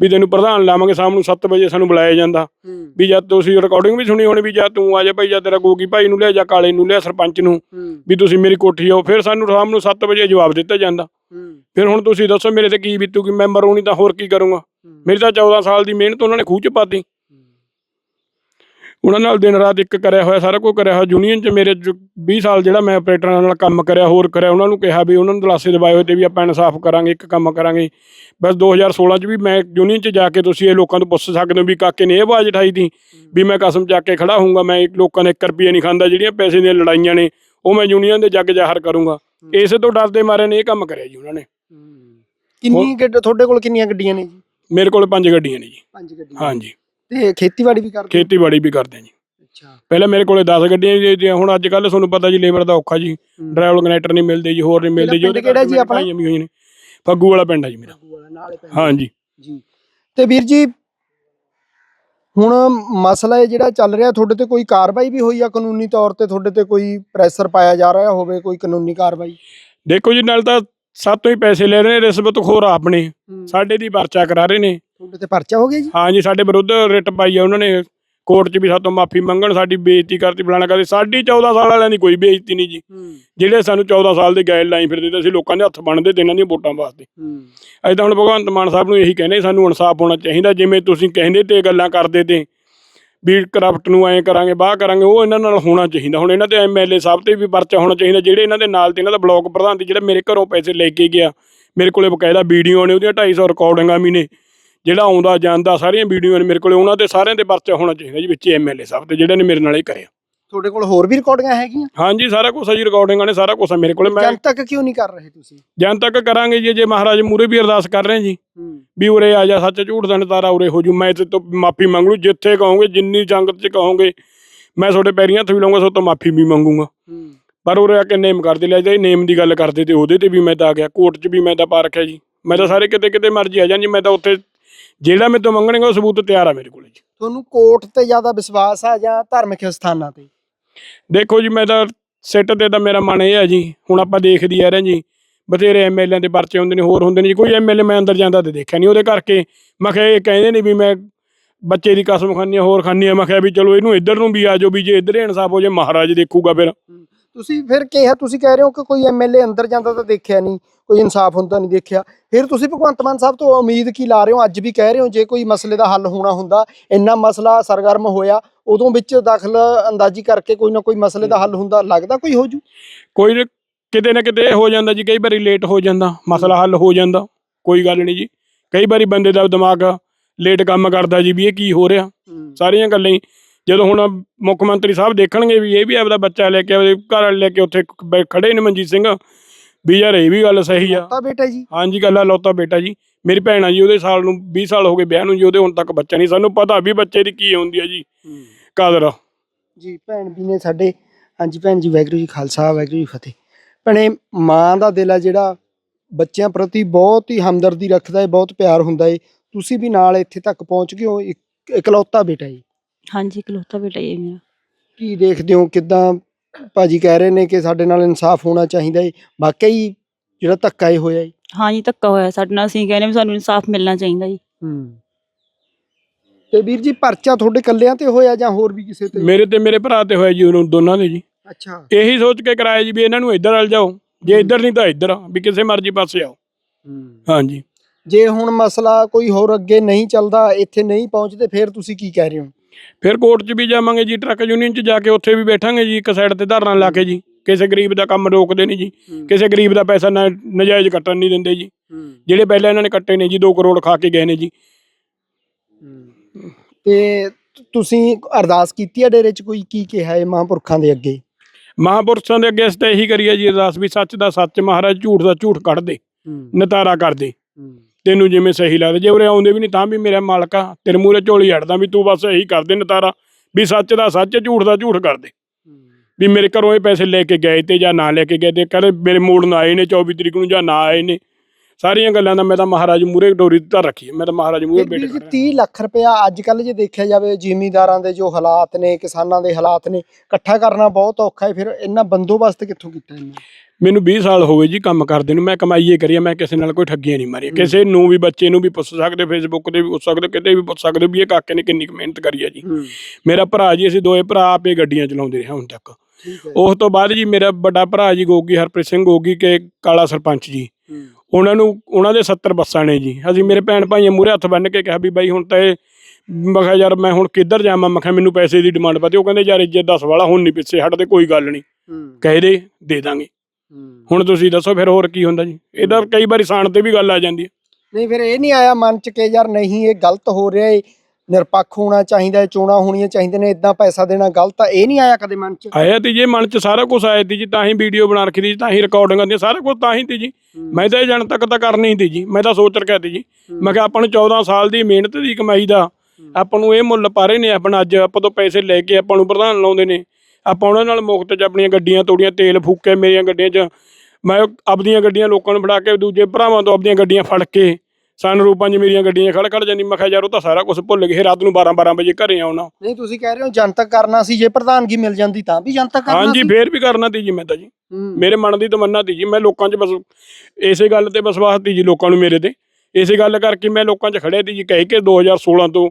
ਵੀ ਤੈਨੂੰ ਪ੍ਰਧਾਨ ਲਾਵਾਂਗੇ ਸ਼ਾਮ ਨੂੰ 7 ਵਜੇ ਸਾਨੂੰ ਬੁਲਾਇਆ ਜਾਂਦਾ। ਵੀ ਜਦ ਤੁਸੀਂ ਰਿਕਾਰਡਿੰਗ ਵੀ ਸੁਣੀ ਹੋਣੀ ਵੀ ਜਾਂ ਤੂੰ ਆ ਜਾ ਭਾਈ ਜਾਂ ਤੇਰਾ ਗੋਗੀ ਭਾਈ ਨੂੰ ਲਿਆ ਜਾਂ ਕਾਲੇ ਨੂੰ ਲਿਆ ਸਰਪੰਚ ਨੂੰ ਵੀ ਤੁਸੀਂ ਮੇਰੀ ਕੋਠੀ ਆਓ। ਫਿਰ ਸਾਨੂੰ ਸ਼ਾਮ ਨੂੰ 7 ਵਜੇ ਜਵਾਬ ਦਿੱਤਾ ਜਾਂਦਾ। ਫਿਰ ਹੁਣ ਤੁਸੀਂ ਦੱਸੋ ਮੇਰੇ ਤੇ ਕੀ ਬੀਤੂਗੀ ਮੈਂ ਮਰੂੰਗੀ ਤਾਂ ਹੋਰ ਕੀ ਕਰੂੰਗਾ? ਮੇਰੀ ਤਾਂ 14 ਸਾਲ ਦੀ ਮਿਹਨਤ ਉਹਨਾਂ ਨੇ ਖੂਹ ਚ ਪਾਤੀ। ਉਹਨਾਂ ਨਾਲ ਦਿਨ ਰਾਤ ਇੱਕ ਕਰਿਆ ਹੋਇਆ ਸਾਰਾ ਕੁਝ ਕਰਿਆ ਹੋਇਆ ਯੂਨੀਅਨ ਚ ਮੇਰੇ ਚ 20 ਸਾਲ ਜਿਹੜਾ ਮੈਂ ਆਪਰੇਟਰਾਂ ਨਾਲ ਕੰਮ ਕਰਿਆ ਹੋਰ ਕਰਿਆ ਉਹਨਾਂ ਨੂੰ ਕਿਹਾ ਵੀ ਉਹਨਾਂ ਨੂੰ ਦਲਾਸੇ ਦਵਾਏ ਹੋਏ ਤੇ ਵੀ ਆਪਾਂ ਇਨਸਾਫ ਕਰਾਂਗੇ ਇੱਕ ਕੰਮ ਕਰਾਂਗੇ। ਬਸ 2016 ਚ ਵੀ ਮੈਂ ਯੂਨੀਅਨ ਚ ਜਾ ਕੇ ਤੁਸੀਂ ਇਹ ਲੋਕਾਂ ਤੋਂ ਪੁੱਛ ਸਕਦੇ ਹੋ ਵੀ ਕਾਕੇ ਨੇ ਇਹ ਆਵਾਜ਼ ਉਠਾਈ ਸੀ ਵੀ ਮੈਂ ਕਸਮ ਚੱਕ ਕੇ ਖੜਾ ਹੋਊਂਗਾ ਮੈਂ ਇੱਕ ਲੋਕਾਂ ਦੇ 1 ਰੁਪਿਆ ਨਹੀਂ ਖਾਂਦਾ ਜਿਹੜੀਆਂ ਪੈਸੇ ਦੀਆਂ ਲੜਾਈਆਂ ਨੇ ਉਹ ਮੈਂ ਯੂਨੀਅਨ ਦੇ ਜੱਗ ਜ਼ਾਹਰ ਕਰੂੰਗਾ। ਇਸੇ ਤੋਂ ਡਰਦੇ ਮਾਰੇ ਨੇ ਇਹ ਕੰਮ ਕਰਿਆ ਜੀ ਉਹਨਾਂ ਨੇ। ਕਿੰਨੀ ਗੱਡ ਤੁਹਾਡੇ ਕੋਲ ਕਿੰਨੀਆਂ ਗੱਡੀਆਂ ਨੇ ਜੀ? ਮੇਰੇ ਕੋਲ ਪੰਜ ਗੱਡੀਆਂ ਨੇ ਜੀ। ਪੰਜ ਗੱਡੀਆਂ। ਹਾਂਜੀ। ਤੇ ਖੇਤੀਬਾੜੀ ਵੀ ਕਰਦੇ? ਖੇਤੀਬਾੜੀ ਵੀ ਕਰਦੇ ਜੀ। ਅੱਛਾ। ਪਹਿਲਾਂ ਮੇਰੇ ਕੋਲੇ 10 ਗੱਡੀਆਂ ਜੀ ਜੀ ਹੁਣ ਅੱਜ ਕੱਲ ਤੁਹਾਨੂੰ ਪਤਾ ਜੀ ਲੇਬਰ ਦਾ ਔਖਾ ਜੀ। ਡਰਾਈਵਰ ਕਨੈਕਟਰ ਨਹੀਂ ਮਿਲਦੇ ਜੀ ਹੋਰ ਨਹੀਂ ਮਿਲਦੇ ਜੀ ਪਿੰਡ ਕਿਹੜਾ ਜੀ ਆਪਣਾ? ਫੱਗੂ ਵਾਲਾ ਪਿੰਡ ਆ ਜੀ ਮੇਰਾ। ਨਾਲੇ ਪੈਂਦਾ। ਹਾਂਜੀ। ਜੀ। ਤੇ ਵੀਰ ਜੀ ਹੁਣ ਮਸਲਾ ਇਹ ਜਿਹੜਾ ਚੱਲ ਰਿਹਾ ਤੁਹਾਡੇ ਤੇ ਕੋਈ ਕਾਰਵਾਈ ਵੀ ਹੋਈ ਆ ਕਾਨੂੰਨੀ ਤੌਰ ਤੇ? ਤੁਹਾਡੇ ਤੇ ਕੋਈ ਪ੍ਰੈਸ਼ਰ ਪਾਇਆ ਜਾ ਰਿਹਾ ਹੋਵੇ ਕੋਈ ਕਾਨੂੰਨੀ ਕਾਰਵਾਈ? ਦੇਖੋ ਜੀ ਨਾਲ ਤਾਂ ਸਾਤੋਂ ਹੀ ਪੈਸੇ ਲੈ ਰਹੇ ਨੇ ਰਿਸ਼ਵਤ ਖੋਰ ਆਪਣੇ। ਸਾਡੇ ਦੀ ਪਰਚਾ ਕਰਾ ਰਹੇ ਨੇ। ਤੁਹਾਡੇ ਤੇ ਪਰਚਾ ਹੋ ਗਿਆ ਜੀ? ਹਾਂਜੀ ਸਾਡੇ ਵਿਰੁੱਧ ਰਿਟ ਪਾਈ ਆ ਉਹਨਾਂ ਨੇ। ਕੋਰਟ 'ਚ ਵੀ ਸਾਤੋਂ ਮਾਫੀ ਮੰਗਣ ਸਾਡੀ ਬੇਇੱਜ਼ਤੀ ਕਰਤੀ ਫਲਾਣਾ ਕਰਦੇ ਸਾਡੀ 14 ਸਾਲ ਵਾਲਿਆਂ ਦੀ ਕੋਈ ਬੇਇੱਜ਼ਤੀ ਨਹੀਂ ਜੀ। ਜਿਹੜੇ ਸਾਨੂੰ 14 ਸਾਲ ਦੇ ਗਾਈਡ ਲਾਈਨ ਫਿਰਦੇ ਤੇ ਅਸੀਂ ਲੋਕਾਂ ਦੇ ਹੱਥ ਬਣਦੇ ਤੇ ਇਹਨਾਂ ਦੀਆਂ ਵੋਟਾਂ ਵਾਸਤੇ। ਤਾਂ ਹੁਣ ਭਗਵੰਤ ਮਾਨ ਸਾਹਿਬ ਨੂੰ ਇਹੀ ਕਹਿੰਦੇ ਸਾਨੂੰ ਇਨਸਾਫ ਹੋਣਾ ਚਾਹੀਦਾ ਜਿਵੇਂ ਤੁਸੀਂ ਕਹਿੰਦੇ ਤੇ ਗੱਲਾਂ ਕਰਦੇ ਤੇ ਵੀ ਕਰਪਟ ਨੂੰ ਐਂ ਕਰਾਂਗੇ ਬਾਹ ਕਰਾਂਗੇ ਉਹ ਇਹਨਾਂ ਨਾਲ ਹੋਣਾ ਚਾਹੀਦਾ। ਹੁਣ ਇਹਨਾਂ ਦੇ ਐਮਐਲਏ ਸਾਹਿਬ ਤੇ ਵੀ ਪਰਚਾ ਹੋਣਾ ਚਾਹੀਦਾ ਜਿਹੜੇ ਇਹਨਾਂ ਦੇ ਨਾਲ ਤੇ ਇਹਨਾਂ ਦਾ ਬਲਾਕ ਪ੍ਰਧਾਨ ਤੇ ਜਿਹੜਾ ਮੇਰੇ ਘਰੋਂ ਪੈਸੇ ਲੈ ਕੇ ਗਿਆ ਮੇਰੇ ਕੋਲੇ ਬਕਾਇਦਾ ਵੀਡੀਓ ਨੇ ਉਹਦੀਆਂ 250 ਰਿਕਾਰਡਿੰਗਾਂ ਵੀ ਨੇ ਜਿਹੜਾ ਆਉਂਦਾ ਜਾਂਦਾ ਸਾਰੀਆਂ ਵੀਡੀਓ ਨੇ ਮੇਰੇ ਕੋਲੇ ਉਹਨਾਂ ਤੇ ਸਾਰਿਆਂ ਦੇ ਪਰਚਾ ਹੋਣਾ ਚਾਹੀਦਾ ਜੀ ਵਿੱਚ ਐਮਐਲਏ ਸਾਹਿਬ ਤੇ ਜਿਹੜੇ ਨੇ ਮੇਰੇ ਨਾਲ ਹੀ ਕਰਿਆ ਤੁਹਾਡੇ ਕੋਲ ਹੋਰ ਵੀ ਰਿਕਾਰਡਿੰਗਾਂ ਹੈਗੀਆਂ? ਹਾਂਜੀ ਸਾਰਾ ਕੁਝ ਜੀ ਰਿਕਾਰਡਿੰਗਾਂ ਨੇ ਸਾਰਾ ਕੁਝ ਮੇਰੇ ਕੋਲੇ ਮੈਂ ਜਨਤਕ ਕਿਉਂ ਨਹੀਂ ਕਰ ਰਹੇ ਤੁਸੀਂ? ਜਨ ਤੱਕ ਕਰਾਂਗੇ ਜੀ ਜੇ ਮਹਾਰਾਜ ਮੂਰੇ ਵੀ ਅਰਦਾਸ ਕਰ ਰਹੇ ਜੀ। ਵੀ ਉਰੇ ਆ ਜਾ ਸੱਚ ਝੂਠ ਦਾ ਨਤਾਰਾ ਉਰੇ ਹੋ ਜੂ ਮੈਂ ਤੇ ਤੋਂ ਮਾਫੀ ਮੰਗ ਲੂ ਜਿੱਥੇ ਕਹੋਗੇ ਜਿੰਨੀ ਜੰਗਤ ਚ ਕਹੋਗੇ ਮੈਂ ਤੁਹਾਡੇ ਪੈਰੀਆਂ ਹੱਥ ਵੀ ਲਾਉਂਗਾ ਸੋ ਤੋਂ ਮਾਫੀ ਵੀ ਮੰਗੂਗਾ। ਪਰ ਉਰੇ ਆ ਕੇ ਨੇਮ ਕਰਦੇ ਲਿਆ ਜੇ ਨੇਮ ਦੀ ਗੱਲ ਕਰਦੇ ਤੇ ਉਹਦੇ ਤੇ ਵੀ ਮੈਂ ਤਾਂ ਆ ਗਿਆ ਕੋਰਟ 'ਚ ਵੀ ਮੈਂ ਤਾਂ ਪਾ ਰੱਖਿਆ ਜੀ। ਮੈਂ ਤਾਂ ਸਾਰੇ ਕਿਤੇ ਕਿਤੇ ਮਰਜ਼ੀ ਆ ਜਾਂ ਜੀ ਮੈਂ ਤਾਂ ਉੱਥੇ ਜਿਹੜਾ ਮੇਰੇ ਤੋਂ ਮੰਗਣਗੇ ਉਹ ਸਬੂਤ ਤਿਆਰ ਆ ਮੇਰੇ ਕੋਲੇ ਜੀ। ਤੁਹਾਨੂੰ ਕੋਰਟ ਤੇ ਜ਼ਿਆਦਾ ਵਿਸ਼ਵਾਸ ਆ ਜਾਂ ਧਾਰਮਿਕ ਸਥਾਨਾਂ ਤੇ? ਦੇਖੋ ਜੀ ਮੈਂ ਤਾਂ ਸਿੱਟ ਤੇ ਤਾਂ ਮੇਰਾ ਮਨ ਇਹ ਹੈ ਜੀ। ਹੁਣ ਆਪਾਂ ਦੇਖਦੀ ਆ ਰਹੇ ਜੀ। ਬਥੇਰੇ ਐਮਐਲਏ ਦੇ ਪਰਚੇ ਹੁੰਦੇ ਨੇ ਹੋਰ ਹੁੰਦੇ ਨੇ ਜੀ। ਕੋਈ ਐਮਐਲਏ ਮੈਂ ਅੰਦਰ ਜਾਂਦਾ ਤੇ ਦੇਖਿਆ ਨਹੀਂ। ਉਹਦੇ ਕਰਕੇ ਮੈਂ ਕਿਹਾ ਇਹ ਕਹਿੰਦੇ ਨੇ ਵੀ ਮੈਂ ਬੱਚੇ ਦੀ ਕਸਮ ਖਾਨੀ ਹੋਰ ਖਾਨੀ ਆ ਮੈਂ ਕਿਹਾ ਵੀ ਚਲੋ ਇਹਨੂੰ ਇੱਧਰ ਨੂੰ ਵੀ ਆ ਜਾਓ ਵੀ ਜੇ ਇੱਧਰ ਇਨਸਾਫ ਹੋ ਜੇ ਮਹਾਰਾਜ ਦੇਖੂਗਾ ਫਿਰ। ਤੁਸੀਂ ਫਿਰ ਕਿਹਾ ਤੁਸੀਂ ਕਹਿ ਰਹੇ ਹੋ ਕਿ ਕੋਈ ਐਮਐਲਏ ਅੰਦਰ ਜਾਂਦਾ ਤਾਂ ਦੇਖਿਆ ਨਹੀਂ ਕੋਈ ਇਨਸਾਫ ਹੁੰਦਾ ਨਹੀਂ ਦੇਖਿਆ। ਫਿਰ ਤੁਸੀਂ ਭਗਵੰਤ ਮਾਨ ਸਾਹਿਬ ਤੋਂ ਉਮੀਦ ਕੀ ਲਾ ਰਹੇ ਹੋ? ਅੱਜ ਵੀ ਕਹਿ ਰਹੇ ਹੋ ਜੇ ਕੋਈ ਮਸਲੇ ਦਾ ਹੱਲ ਹੋਣਾ ਹੁੰਦਾ ਇੰਨਾ ਮਸਲਾ ਸਰਗਰਮ ਹੋਇਆ ਉਦੋਂ ਵਿੱਚ ਦਖਲ ਅੰਦਾਜ਼ੀ ਕਰਕੇ ਕੋਈ ਨਾ ਕੋਈ ਮਸਲੇ ਦਾ ਹੱਲ ਹੁੰਦਾ ਲੱਗਦਾ ਕੋਈ ਹੋ ਜੂ? ਕੋਈ ਨਾ ਕਿਤੇ ਨਾ ਕਿਤੇ ਹੋ ਜਾਂਦਾ ਜੀ ਕਈ ਵਾਰੀ ਲੇਟ ਹੋ ਜਾਂਦਾ ਮਸਲਾ ਹੱਲ ਹੋ ਜਾਂਦਾ ਕੋਈ ਗੱਲ ਨਹੀਂ ਜੀ। ਕਈ ਵਾਰੀ ਬੰਦੇ ਦਾ ਦਿਮਾਗ ਲੇਟ ਕੰਮ ਕਰਦਾ ਜੀ ਵੀ ਇਹ ਕੀ ਹੋ ਰਿਹਾ? ਸਾਰੀਆਂ ਗੱਲਾਂ ਹੀ। ਜਦੋਂ ਹੁਣ ਮੁੱਖ ਮੰਤਰੀ ਸਾਹਿਬ ਦੇਖਣਗੇ ਵੀ ਇਹ ਵੀ ਆਪਦਾ ਬੱਚਾ ਲੈ ਕੇ ਆਪਦੇ ਘਰ ਵਾਲੇ ਲੈ ਕੇ ਉੱਥੇ ਬੈ- ਖੜੇ ਨੇ ਮਨਜੀਤ ਸਿੰਘ ਵੀ ਯਾਰ ਇਹ ਵੀ ਗੱਲ ਸਹੀ ਆ। ਤਾਂ ਬੇਟਾ ਜੀ। ਹਾਂਜੀ ਗੱਲ ਆ ਲੌਤਾ ਬੇਟਾ ਜੀ। ਮੇਰੀ ਭੈਣ ਆ ਜੀ ਉਹਦੇ ਸਾਲ ਨੂੰ 20 ਸਾਲ ਹੋ ਗਏ ਵਿਆਹ ਨੂੰ ਜੀ ਉਹਦੇ ਹੁਣ ਤੱਕ ਬੱਚਾ ਨਹੀਂ। ਸਾਨੂੰ ਪਤਾ ਵੀ ਬੱਚੇ ਦੀ ਕੀ ਹੁੰਦੀ ਹੈ ਜੀ। ਕਦਰ ਜੀ ਭੈਣ ਵੀ ਨੇ ਸਾਡੇ ਹਾਂਜੀ ਭੈਣ ਜੀ ਵਾਹਿਗੁਰੂ ਜੀ ਖਾਲਸਾ ਵਾਹਿਗੁਰੂ ਜੀ ਫਤਿਹ। ਭੈਣੇ ਮਾਂ ਦਾ ਦਿਲ ਆ ਜਿਹੜਾ ਬੱਚਿਆਂ ਪ੍ਰਤੀ ਬਹੁਤ ਹੀ ਹਮਦਰਦੀ ਰੱਖਦਾ ਹੈ ਬਹੁਤ ਪਿਆਰ ਹੁੰਦਾ ਹੈ ਤੁਸੀਂ ਵੀ ਨਾਲ ਇੱਥੇ ਤੱਕ ਪਹੁੰਚ ਗਏ ਹੋ ਇੱਕ- ਇਕਲੌਤਾ ਬੇਟਾ ਜੀ। ਹਾਂਜੀ ਇਕਲੌਤਾ ਬੇਟਾ ਹੀ ਹੈ ਮੇਰਾ। ਕੀ ਦੇਖਦੇ ਹੋ? ਕਿਦਾਂ ਭਾਜੀ ਕਹਿ ਰਹੇ ਨੇ ਕਿ ਸਾਡੇ ਨਾਲ ਇਨਸਾਫ ਹੋਣਾ ਚਾਹੀਦਾ ਹੈ ਵਾਕਈ ਜਿਹੜਾ ਧੱਕਾ ਇਹ ਹੋਇਆ ਹੈ ਹਾਂਜੀ ਧੱਕਾ ਹੋਇਆ। ਸਾਡੇ ਨਾਲ ਅਸੀਂ ਕਹਿੰਦੇ ਵੀ ਸਾਨੂੰ ਇਨਸਾਫ ਮਿਲਣਾ ਚਾਹੀਦਾ ਜੀ। ਹੂੰ। ਤੇ ਵੀਰ ਜੀ ਪਰਚਾ ਤੁਹਾਡੇ ਕੱਲਿਆਂ ਤੇ ਹੋਇਆ ਜਾਂ ਹੋਰ ਵੀ ਕਿਸੇ ਤੇ? ਮੇਰੇ ਤੇ ਮੇਰੇ ਭਰਾ ਤੇ ਹੋਇਆ ਜੀ ਉਹਨੂੰ ਦੋਨਾਂ ਦੇ ਜੀ। ਅੱਛਾ। ਇਹੀ ਸੋਚ ਕੇ ਕਰਾਇਆ ਜੀ ਵੀ ਇਹਨਾਂ ਨੂੰ ਇੱਧਰ ਵੱਲ ਜਾਓ। ਜੇ ਇੱਧਰ ਨਹੀਂ ਤਾਂ ਇੱਧਰ ਵੀ ਕਿਸੇ ਮਰਜ਼ੀ ਪਾਸੇ ਆਓ। ਹਾਂਜੀ। ਜੇ ਹੁਣ ਮਸਲਾ ਕੋਈ ਹੋਰ ਅੱਗੇ ਨਹੀਂ ਚੱਲਦਾ ਇੱਥੇ ਨਹੀਂ ਪਹੁੰਚਦੇ ਫਿਰ ਤੁਸੀਂ ਕੀ ਕਹਿ ਰਹੇ ਹੋ? ਫਿਰ ਕੋਰਟ 'ਚ ਵੀ ਜਾਵਾਂਗੇ ਜੀ ਟਰੱਕ ਯੂਨੀਅਨ 'ਚ ਜਾ ਕੇ ਉੱਥੇ ਵੀ ਬੈਠਾਂਗੇ ਜੀ ਇੱਕ ਸਾਈਡ ਤੇ ਧਰਨਾ ਲਾ ਕੇ ਜੀ। ਕਿਸੇ ਗਰੀਬ ਦਾ ਕੰਮ ਰੋਕਦੇ ਨਹੀਂ ਜੀ ਕਿਸੇ ਗਰੀਬ ਦਾ ਪੈਸਾ ਨਾ ਨਜਾਇਜ਼ ਕੱਟਣ ਨਹੀਂ ਦਿੰਦੇ ਜੀ। ਜਿਹੜੇ ਪਹਿਲਾਂ ਇਹਨਾਂ ਨੇ ਕੱਟੇ ਨੇ ਜੀ 2 ਕਰੋੜ ਖਾ ਕੇ ਗਏ ਨੇ ਜੀ। ਤੇ ਤੁਸੀਂ ਅਰਦਾਸ ਕੀਤੀ ਹੈ ਡੇਰੇ 'ਚ ਕੋਈ? ਕੀ ਕਿਹਾ ਹੈ ਮਹਾਂਪੁਰਖਾਂ ਦੇ ਅੱਗੇ? ਮਹਾਂਪੁਰਸ਼ਾਂ ਦੇ ਅੱਗੇ ਅਸੀਂ ਤਾਂ ਇਹੀ ਕਰੀਏ ਜੀ ਅਰਦਾਸ ਵੀ ਸੱਚ ਦਾ ਸੱਚ ਮਹਾਰਾਜ ਝੂਠ ਦਾ ਝੂਠ ਕੱਢ ਦੇ ਨਤਾਰਾ ਕਰ ਦੇ। ਤੈਨੂੰ ਜਿਵੇਂ ਸਹੀ ਲੱਗਦਾ ਜੇ ਉਰੇ ਆਉਂਦੇ ਵੀ ਨਹੀਂ ਤਾਂ ਵੀ ਮੇਰਾ ਮਾਲਕਾ ਤੇਰੇ ਮੂਹਰੇ ਝੋਲੀ ਹੜਦਾ ਵੀ ਤੂੰ ਬਸ ਇਹੀ ਕਰ ਦੇ ਨਤਾਰਾ ਵੀ ਸੱਚ ਦਾ ਸੱਚ ਝੂਠ ਦਾ ਝੂਠ ਕਰ ਦੇ। ਵੀ ਮੇਰੇ ਘਰੋਂ ਇਹ ਪੈਸੇ ਲੈ ਕੇ ਗਏ ਤੇ ਜਾਂ ਨਾ ਲੈ ਕੇ ਗਏ ਤੇ ਕਹਿੰਦੇ ਮੇਰੇ ਮੋੜਨ ਆਏ ਨੇ 24 ਤਰੀਕ ਨੂੰ ਜਾਂ ਨਾ ਆਏ ਨੇ। ਸਾਰੀਆਂ ਗੱਲਾਂ ਦਾ ਮੈਂ ਤਾਂ ਮਹਾਰਾਜ ਮੂਹਰੇ ਡੋਰੀ ਧਰ ਰੱਖੀ ਮੈਂ ਤਾਂ ਮਹਾਰਾਜ ਮੂਹਰੇ ਵੀਰ ਬੇਟੇ ਜੀ 30 ਲੱਖ ਰੁਪਇਆ ਅੱਜ ਕੱਲ ਜੇ ਦੇਖਿਆ ਜਾਵੇ ਜ਼ਿਮੀਂਦਾਰਾਂ ਦੇ ਜੋ ਹਾਲਾਤ ਨੇ ਕਿਸਾਨਾਂ ਦੇ ਹਾਲਾਤ ਨੇ ਇਕੱਠਾ ਕਰਨਾ ਬਹੁਤ ਔਖਾ ਹੈ ਫਿਰ ਇੰਨਾ ਬੰਦੋਬਸਤ ਕਿੱਥੋਂ ਕੀਤਾ ਇਹਨਾਂ ਮੈਨੂੰ 20 ਸਾਲ ਹੋ ਗਏ ਜੀ ਕੰਮ ਕਰਦੇ ਨੂੰ ਮੈਂ ਕਮਾਈਏ ਕਰੀਏ ਮੈਂ ਕਿਸੇ ਨਾਲ ਕੋਈ ਠੱਗੀਆਂ ਨਹੀਂ ਮਾਰੀਆਂ। ਕਿਸੇ ਨੂੰ ਵੀ ਬੱਚੇ ਨੂੰ ਵੀ ਪੁੱਛ ਸਕਦੇ ਫੇਸਬੁੱਕ ਤੇ ਵੀ ਪੁੱਛ ਸਕਦੇ ਕਿਤੇ ਵੀ ਪੁੱਛ ਸਕਦੇ ਵੀ ਇਹ ਕਾਕੇ ਨੇ ਕਿੰਨੀ ਕੁ ਮਿਹਨਤ ਕਰੀ ਹੈ ਜੀ। ਮੇਰਾ ਭਰਾ ਜੀ ਅਸੀਂ ਦੋਏ ਭਰਾ ਆਪੇ ਗੱਡੀਆਂ ਚਲਾਉਂਦੇ ਰਹੇ ਹੁਣ ਤੱਕ। ਉਸ ਤੋਂ ਬਾਅਦ ਜੀ ਮੇਰਾ ਵੱਡਾ ਭਰਾ ਜੀ ਗੋਗੀ ਹਰਪ੍ਰੀਤ ਸਿੰਘ ਗੋਗੀ ਕੇ ਕਾਲਾ ਸਰਪੰਚ ਜੀ। ਉਹਨਾਂ ਨੂੰ ਉਹਨਾਂ ਦੇ 70 ਬੱਸਾਂ ਨੇ ਜੀ। ਅਸੀਂ ਮੇਰੇ ਭੈਣ ਭਾਈਆਂ ਮੂਹਰੇ ਹੱਥ ਬੰਨ ਕੇ ਕਿਹਾ ਵੀ ਬਾਈ ਹੁਣ ਤਾਂ ਇਹ ਮੈਂ ਕਿਹਾ ਯਾਰ ਮੈਂ ਹੁਣ ਕਿੱਧਰ ਜਾਵਾਂ? ਮੈਂ ਕਿਹਾ ਮੈਨੂੰ ਪੈਸੇ ਦੀ ਡਿਮਾਂਡ ਪਾਤੀ ਉਹ ਕਹਿੰਦੇ ਯਾਰ ਇੱਜ਼ਤ ਦੱਸ ਵਾਲਾ ਹੁਣ ਨਹੀਂ ਪਿੱਛੇ ਹਟਦੇ ਕੋਈ ਗੱਲ ਨਹੀਂ। ਕਹੇ ਦੇ ਦੇ ਦਾਂਗੇ। ਹੁਣ ਤੁਸੀਂ ਦੱਸੋ ਫਿਰ ਹੋਰ ਕੀ ਹੁੰਦਾ ਜੀ? ਇਹਦਾ ਕਈ ਵਾਰੀ ਸਾਣ ਤੇ ਵੀ ਗੱਲ ਆ ਜਾਂਦੀ ਹੈ। ਨਹੀਂ ਫਿਰ ਇਹ ਨਹੀਂ ਆਇਆ ਮਨ ਚ ਕਿ ਯਾਰ ਨਹੀਂ ਇਹ ਗਲਤ ਹੋ ਰਿਹਾ ਹੈ ਨਿਰਪੱਖ ਹੋਣਾ ਚਾਹੀਦਾ ਹੈ ਚੋਣਾਂ ਹੋਣੀਆਂ ਚਾਹੀਦੀਆਂ ਨੇ ਇਦਾਂ ਪੈਸਾ ਦੇਣਾ ਗਲਤ ਆ। ਇਹ ਨਹੀਂ ਆਇਆ ਕਦੇ ਮਨ ਚ? ਆਇਆ ਤੀ ਜੇ ਮਨ ਚ ਸਾਰਾ ਕੁਝ ਆਇਆ ਤੀ ਜੀ ਤਾਂ ਹੀ ਵੀਡੀਓ ਬਣਾ ਰੱਖੀ ਤੀ ਤਾਂ ਹੀ ਰਿਕਾਰਡਿੰਗਾਂ ਦੀਆਂ ਸਾਰਾ ਕੁਝ ਤਾਂ ਹੀ ਤੀ ਜੀ। ਮੈਂ ਤਾਂ ਇਹ ਜਨ ਤੱਕ ਤਾਂ ਕਰਨੀ ਤੀ ਜੀ ਮੈਂ ਤਾਂ ਸੋਚ ਰਖਿਆ ਤੀ ਜੀ। ਮੈਂ ਕਿਹਾ ਆਪਾਂ ਨੂੰ 14 ਸਾਲ ਦੀ ਮਿਹਨਤ ਦੀ ਕਮਾਈ ਦਾ ਆਪਾਂ ਨੂੰ ਇਹ ਮੁੱਲ ਪਾ ਰਹੇ ਨੇ ਆਪਣਾ ਅੱਜ ਆਪਾਂ ਤੋਂ ਪੈਸੇ ਲੈ ਕੇ ਆਪਾਂ ਨੂੰ ਪ੍ਰਧਾਨ ਲਾਉਂਦੇ ਨੇ। ਆਪਾਂ ਉਹਨਾਂ ਨਾਲ ਮੁਫਤ 'ਚ ਆਪਣੀਆਂ ਗੱਡੀਆਂ ਤੋੜੀਆਂ ਤੇਲ ਫੂਕ ਮੇਰੀਆਂ ਗੱਡੀਆਂ 'ਚ। ਮੈਂ ਆਪਦੀਆਂ ਗੱਡੀਆਂ ਲੋਕਾਂ ਨੂੰ ਫੜਾ ਕੇ ਦੂਜੇ ਭਰਾਵਾਂ ਤੋਂ ਆਪਦੀਆਂ ਗੱਡੀਆਂ ਫੜ ਕੇ ਸਨ ਰੂਪਾਂ 'ਚ ਮੇਰੀਆਂ ਗੱਡੀਆਂ ਖੜ ਖੜ ਜਾਂਦੀ। ਮੈਂ ਕਿਹਾ ਯਾਰ ਉਹ ਤਾਂ ਸਾਰਾ ਕੁਝ ਭੁੱਲ ਗਏ ਰਾਤ ਨੂੰ 12 12 ਵਜੇ ਘਰੇ ਆਉਣਾ। ਨਹੀਂ ਤੁਸੀਂ ਕਹਿ ਰਹੇ ਹੋ ਜਨਤਕ ਕਰਨਾ ਸੀ ਜੇ ਪ੍ਰਧਾਨਗੀ ਮਿਲ ਜਾਂਦੀ ਤਾਂ ਵੀ ਜਨਤਕ ਕਰਨਾ ਹਾਂਜੀ ਫੇਰ ਵੀ ਕਰਨਾ ਤੀ ਜੀ ਮੈਂ ਤਾਂ ਜੀ। ਮੇਰੇ ਮਨ ਦੀ ਤਮੰਨਾ ਤੀ ਜੀ ਮੈਂ ਲੋਕਾਂ 'ਚ ਬਸ ਇਸੇ ਗੱਲ ਤੇ ਵਿਸ਼ਵਾਸ ਤੀ ਜੀ ਲੋਕਾਂ ਨੂੰ ਮੇਰੇ ਤੇ। ਇਸੇ ਗੱਲ ਕਰਕੇ ਮੈਂ ਲੋਕਾਂ 'ਚ ਖੜਿਆ ਤੀ ਜੀ ਕਹਿ ਕੇ 2016 ਤੋਂ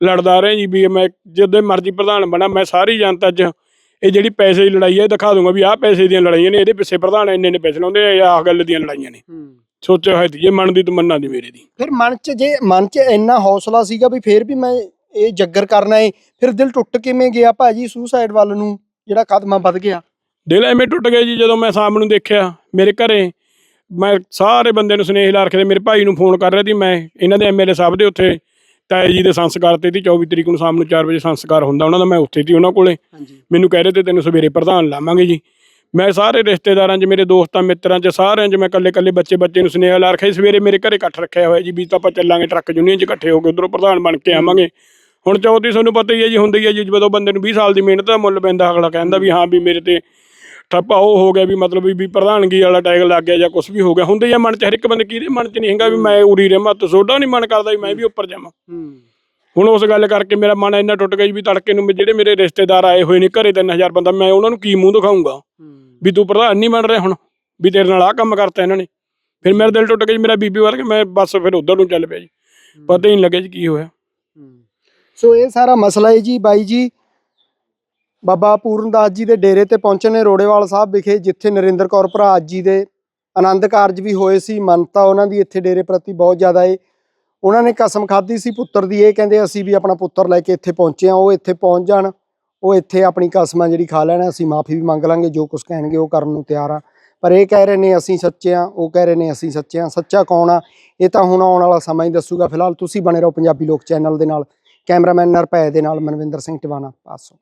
ਲੜਦਾ ਰਿਹਾ ਜੀ ਵੀ ਮੈਂ ਜਦੋਂ ਮਰਜ਼ੀ ਪ੍ਰਧਾਨ ਬਣਾ ਮੈਂ ਸਾਰੀ ਜਨਤਾ 'ਚ ਇਹ ਜਿਹੜੀ ਪੈਸੇ ਦੀ ਲੜਾਈ ਹੈ ਇਹ ਦਿਖਾ ਦੂੰਗਾ ਵੀ ਆਹ ਪੈਸੇ ਦੀਆਂ ਲੜਾਈਆਂ ਨੇ ਇਹਦੇ ਪਿੱਛੇ ਪ੍ਰਧਾਨ ਇੰਨੇ ਨੇ ਪੈਸੇ ਲਾਉਂਦੇ ਆ ਆਹ ਗੱਲ ਦੀਆਂ ਲੜਾਈਆਂ ਨੇ। ਸੋਚਿਆ ਹੋਇਆ ਜੀ ਮਨ ਦੀ ਤਮੰਨਾ ਦੀ ਮੇਰੇ ਦੀ। ਫਿਰ ਮਨ ਚ ਜੇ ਮਨ ਚ ਇੰਨਾ ਹੌਸਲਾ ਸੀਗਾ ਵੀ ਫੇਰ ਵੀ ਮੈਂ ਇਹ ਜੱਗਰ ਕਰਨਾ ਏ ਫਿਰ ਦਿਲ ਟੁੱਟ ਕਿਵੇਂ ਗਿਆ ਭਾਜੀ ਸੁਸਾਈਡ ਵੱਲ ਨੂੰ ਜਿਹੜਾ ਕਦਮਾਂ ਵੱਧ ਗਿਆ? ਦਿਲ ਐਵੇਂ ਟੁੱਟ ਗਿਆ ਜੀ ਜਦੋਂ ਮੈਂ ਸ਼ਾਮ ਨੂੰ ਦੇਖਿਆ ਮੇਰੇ ਘਰੇ ਮੈਂ ਸਾਰੇ ਬੰਦੇ ਨੂੰ ਸੁਨੇਹ ਲਾ ਰੱਖਦੇ ਮੇਰੇ ਭਾਈ ਨੂੰ ਫੋਨ ਕਰ ਰਿਹਾ ਸੀ ਮੈਂ ਇਹਨਾਂ ਦੇ ਐਮਐਲਏ ਸਾਹਿਬ ਦੇ ਉੱਥੇ ਤਾਏ ਜੀ ਦੇ ਸੰਸਕਾਰ ਤੇ ਸੀ 24 ਤਰੀਕ ਨੂੰ ਸ਼ਾਮ ਨੂੰ 4 ਵਜੇ ਸੰਸਕਾਰ ਹੁੰਦਾ ਉਹਨਾਂ ਦਾ ਮੈਂ ਉੱਥੇ ਸੀ ਉਹਨਾਂ ਕੋਲੇ। ਮੈਨੂੰ ਕਹਿ ਰਹੇ ਤੇ ਤੈਨੂੰ ਸਵੇਰੇ ਪ੍ਰਧਾਨ ਲਾਵਾਂਗੇ ਜੀ। ਮੈਂ ਸਾਰੇ ਰਿਸ਼ਤੇਦਾਰਾਂ 'ਚ ਮੇਰੇ ਦੋਸਤਾਂ ਮਿੱਤਰਾਂ 'ਚ ਸਾਰਿਆਂ 'ਚ ਮੈਂ ਇਕੱਲੇ ਇਕੱਲੇ ਬੱਚੇ ਬੱਚੇ ਨੂੰ ਸੁਨੇਹਾ ਲਾ ਰੱਖਿਆ। ਸਵੇਰੇ ਮੇਰੇ ਘਰੇ ਇਕੱਠ ਰੱਖਿਆ ਹੋਇਆ ਜੀ ਵੀ ਤਾਂ ਆਪਾਂ ਚੱਲਾਂਗੇ ਟਰੱਕ ਯੂਨੀਅਨ 'ਚ ਇਕੱਠੇ ਹੋ ਕੇ ਉਧਰੋਂ ਪ੍ਰਧਾਨ ਬਣ ਕੇ ਆਵਾਂਗੇ। ਹੁਣ ਚੌਥੀ ਤੁਹਾਨੂੰ ਪਤਾ ਹੀ ਹੈ ਜੀ ਹੁੰਦੀ ਹੈ ਜੀ ਜਦੋਂ ਬੰਦੇ ਨੂੰ 20 ਸਾਲ ਦੀ ਮਿਹਨਤ ਦਾ ਮੁੱਲ ਪੈਂਦਾ ਅਗਲਾ ਕਹਿੰਦਾ ਵੀ ਹਾਂ ਵੀ ਮੇਰੇ ਤੇ ਠੱਪਾ ਉਹ ਹੋ ਗਿਆ ਵੀ ਮਤਲਬ ਵੀ- ਪ੍ਰਧਾਨਗੀ ਵਾਲਾ ਟੈਗ ਲੱਗ ਗਿਆ ਜਾਂ ਕੁਝ ਵੀ ਹੋ ਗਿਆ। ਹੁੰਦੇ ਜਾਂ ਮਨ 'ਚ ਹਰ ਇੱਕ ਬੰਦੇ ਕਿਹਦੇ ਮਨ 'ਚ ਨਹੀਂ ਹੈਗਾ ਵੀ ਮੈਂ ਉਰੀ ਰਹਾਂ ਤੇ ਸੋਡਾ ਨਹੀਂ ਮਨ ਕਰਦਾ ਵੀ ਮੈਂ ਵੀ ਉੱਪਰ ਜਾਵਾਂ। ਹੂੰ। ਹੁਣ ਉਸ ਗੱਲ ਕਰਕੇ ਮੇਰਾ ਮਨ ਇੰਨਾ ਟੁੱਟ ਗਿਆ ਵੀ ਤੜਕੇ ਨੂੰ ਜਿਹੜੇ ਮੇਰੇ ਰਿਸ਼ਤੇਦਾਰ ਆਏ ਹੋਏ ਨੇ ਘਰੇ 3000 ਬੰਦਾ ਮੈਂ ਉਹਨਾਂ ਨੂੰ ਕੀ ਮੂੰਹ ਦਿਖਾਊਂਗਾ? ਵੀ ਤੂੰ ਪ੍ਰਧਾਨ ਨਹੀਂ ਬਣ ਰਿਹਾ ਹੁਣ ਵੀ ਤੇਰੇ ਨਾਲ ਆਹ ਕੰਮ ਕਰਤਾ ਇਹਨਾਂ ਨੇ। ਫਿਰ ਮੇਰਾ ਦਿਲ ਟੁੱਟ ਗਿਆ ਜੀ ਮੇਰਾ ਬੀਬੀ ਵੱਲ ਕੇ ਮੈਂ ਬਸ ਫਿਰ ਉਧਰ ਨੂੰ ਚੱਲ ਪਿਆ ਜੀ। ਪਤਾ ਹੀ ਨਹੀਂ ਲੱਗਿਆ ਜੀ ਕੀ ਹੋਇਆ। ਸੋ ਇਹ ਸਾਰਾ ਮਸਲਾ ਹੈ ਜੀ ਬਾਈ ਜੀ। ਬਾਬਾ ਪੂਰਨਦਾਸ ਜੀ ਦੇ ਡੇਰੇ ਤੇ ਪਹੁੰਚੇ ਨੇ ਰੋੜੇਵਾਲ ਸਾਹਿਬ ਵਿਖੇ, ਜਿੱਥੇ ਨਰਿੰਦਰ ਕੌਰ ਭਰਾ ਜੀ ਦੇ ਆਨੰਦ ਕਾਰਜ ਵੀ ਹੋਏ ਸੀ। ਮੰਨਤਾ ਉਹਨਾਂ ਦੀ ਇੱਥੇ ਡੇਰੇ ਪ੍ਰਤੀ ਬਹੁਤ ਜ਼ਿਆਦਾ ਏ। ਉਹਨਾਂ ਨੇ ਕਸਮ ਖਾਧੀ ਸੀ ਪੁੱਤਰ ਦੀ, ਇਹ ਕਹਿੰਦੇ ਅਸੀਂ ਵੀ ਆਪਣਾ ਪੁੱਤਰ ਲੈ ਕੇ ਇੱਥੇ ਪਹੁੰਚੇ ਆ ਉਹ ਇੱਥੇ ਪਹੁੰਚ ਜਾਣ, ਉਹ ਇੱਥੇ ਆਪਣੀ ਕਸਮਾਂ ਜਿਹੜੀ ਖਾ ਲੈਣ, ਅਸੀਂ ਮਾਫੀ ਵੀ ਮੰਗ ਲਾਂਗੇ, ਜੋ ਕੁਝ ਕਹਿਣਗੇ ਉਹ ਕਰਨ ਨੂੰ ਤਿਆਰ ਆ ਪਰ ਇਹ ਕਹਿ ਰਹੇ ਨੇ ਅਸੀਂ ਸੱਚੇ ਆ ਉਹ ਕਹਿ ਰਹੇ ਨੇ ਅਸੀਂ ਸੱਚੇ ਆ ਸੱਚਾ ਕੌਣ ਆ? ਇਹ ਤਾਂ ਹੁਣ ਆਉਣ ਵਾਲਾ ਸਮਾਂ ਹੀ ਦੱਸੂਗਾ। ਫਿਲਹਾਲ ਤੁਸੀਂ ਬਣੇ ਰਹੋ ਪੰਜਾਬੀ ਲੋਕ ਚੈਨਲ ਦੇ ਨਾਲ, ਕੈਮਰਾਮੈਨ ਨਰਪੈ ਦੇ ਨਾਲ ਮਨਵਿੰਦਰ ਸਿੰਘ ਟਿਵਾਣਾ, ਪਾਸੋਂ।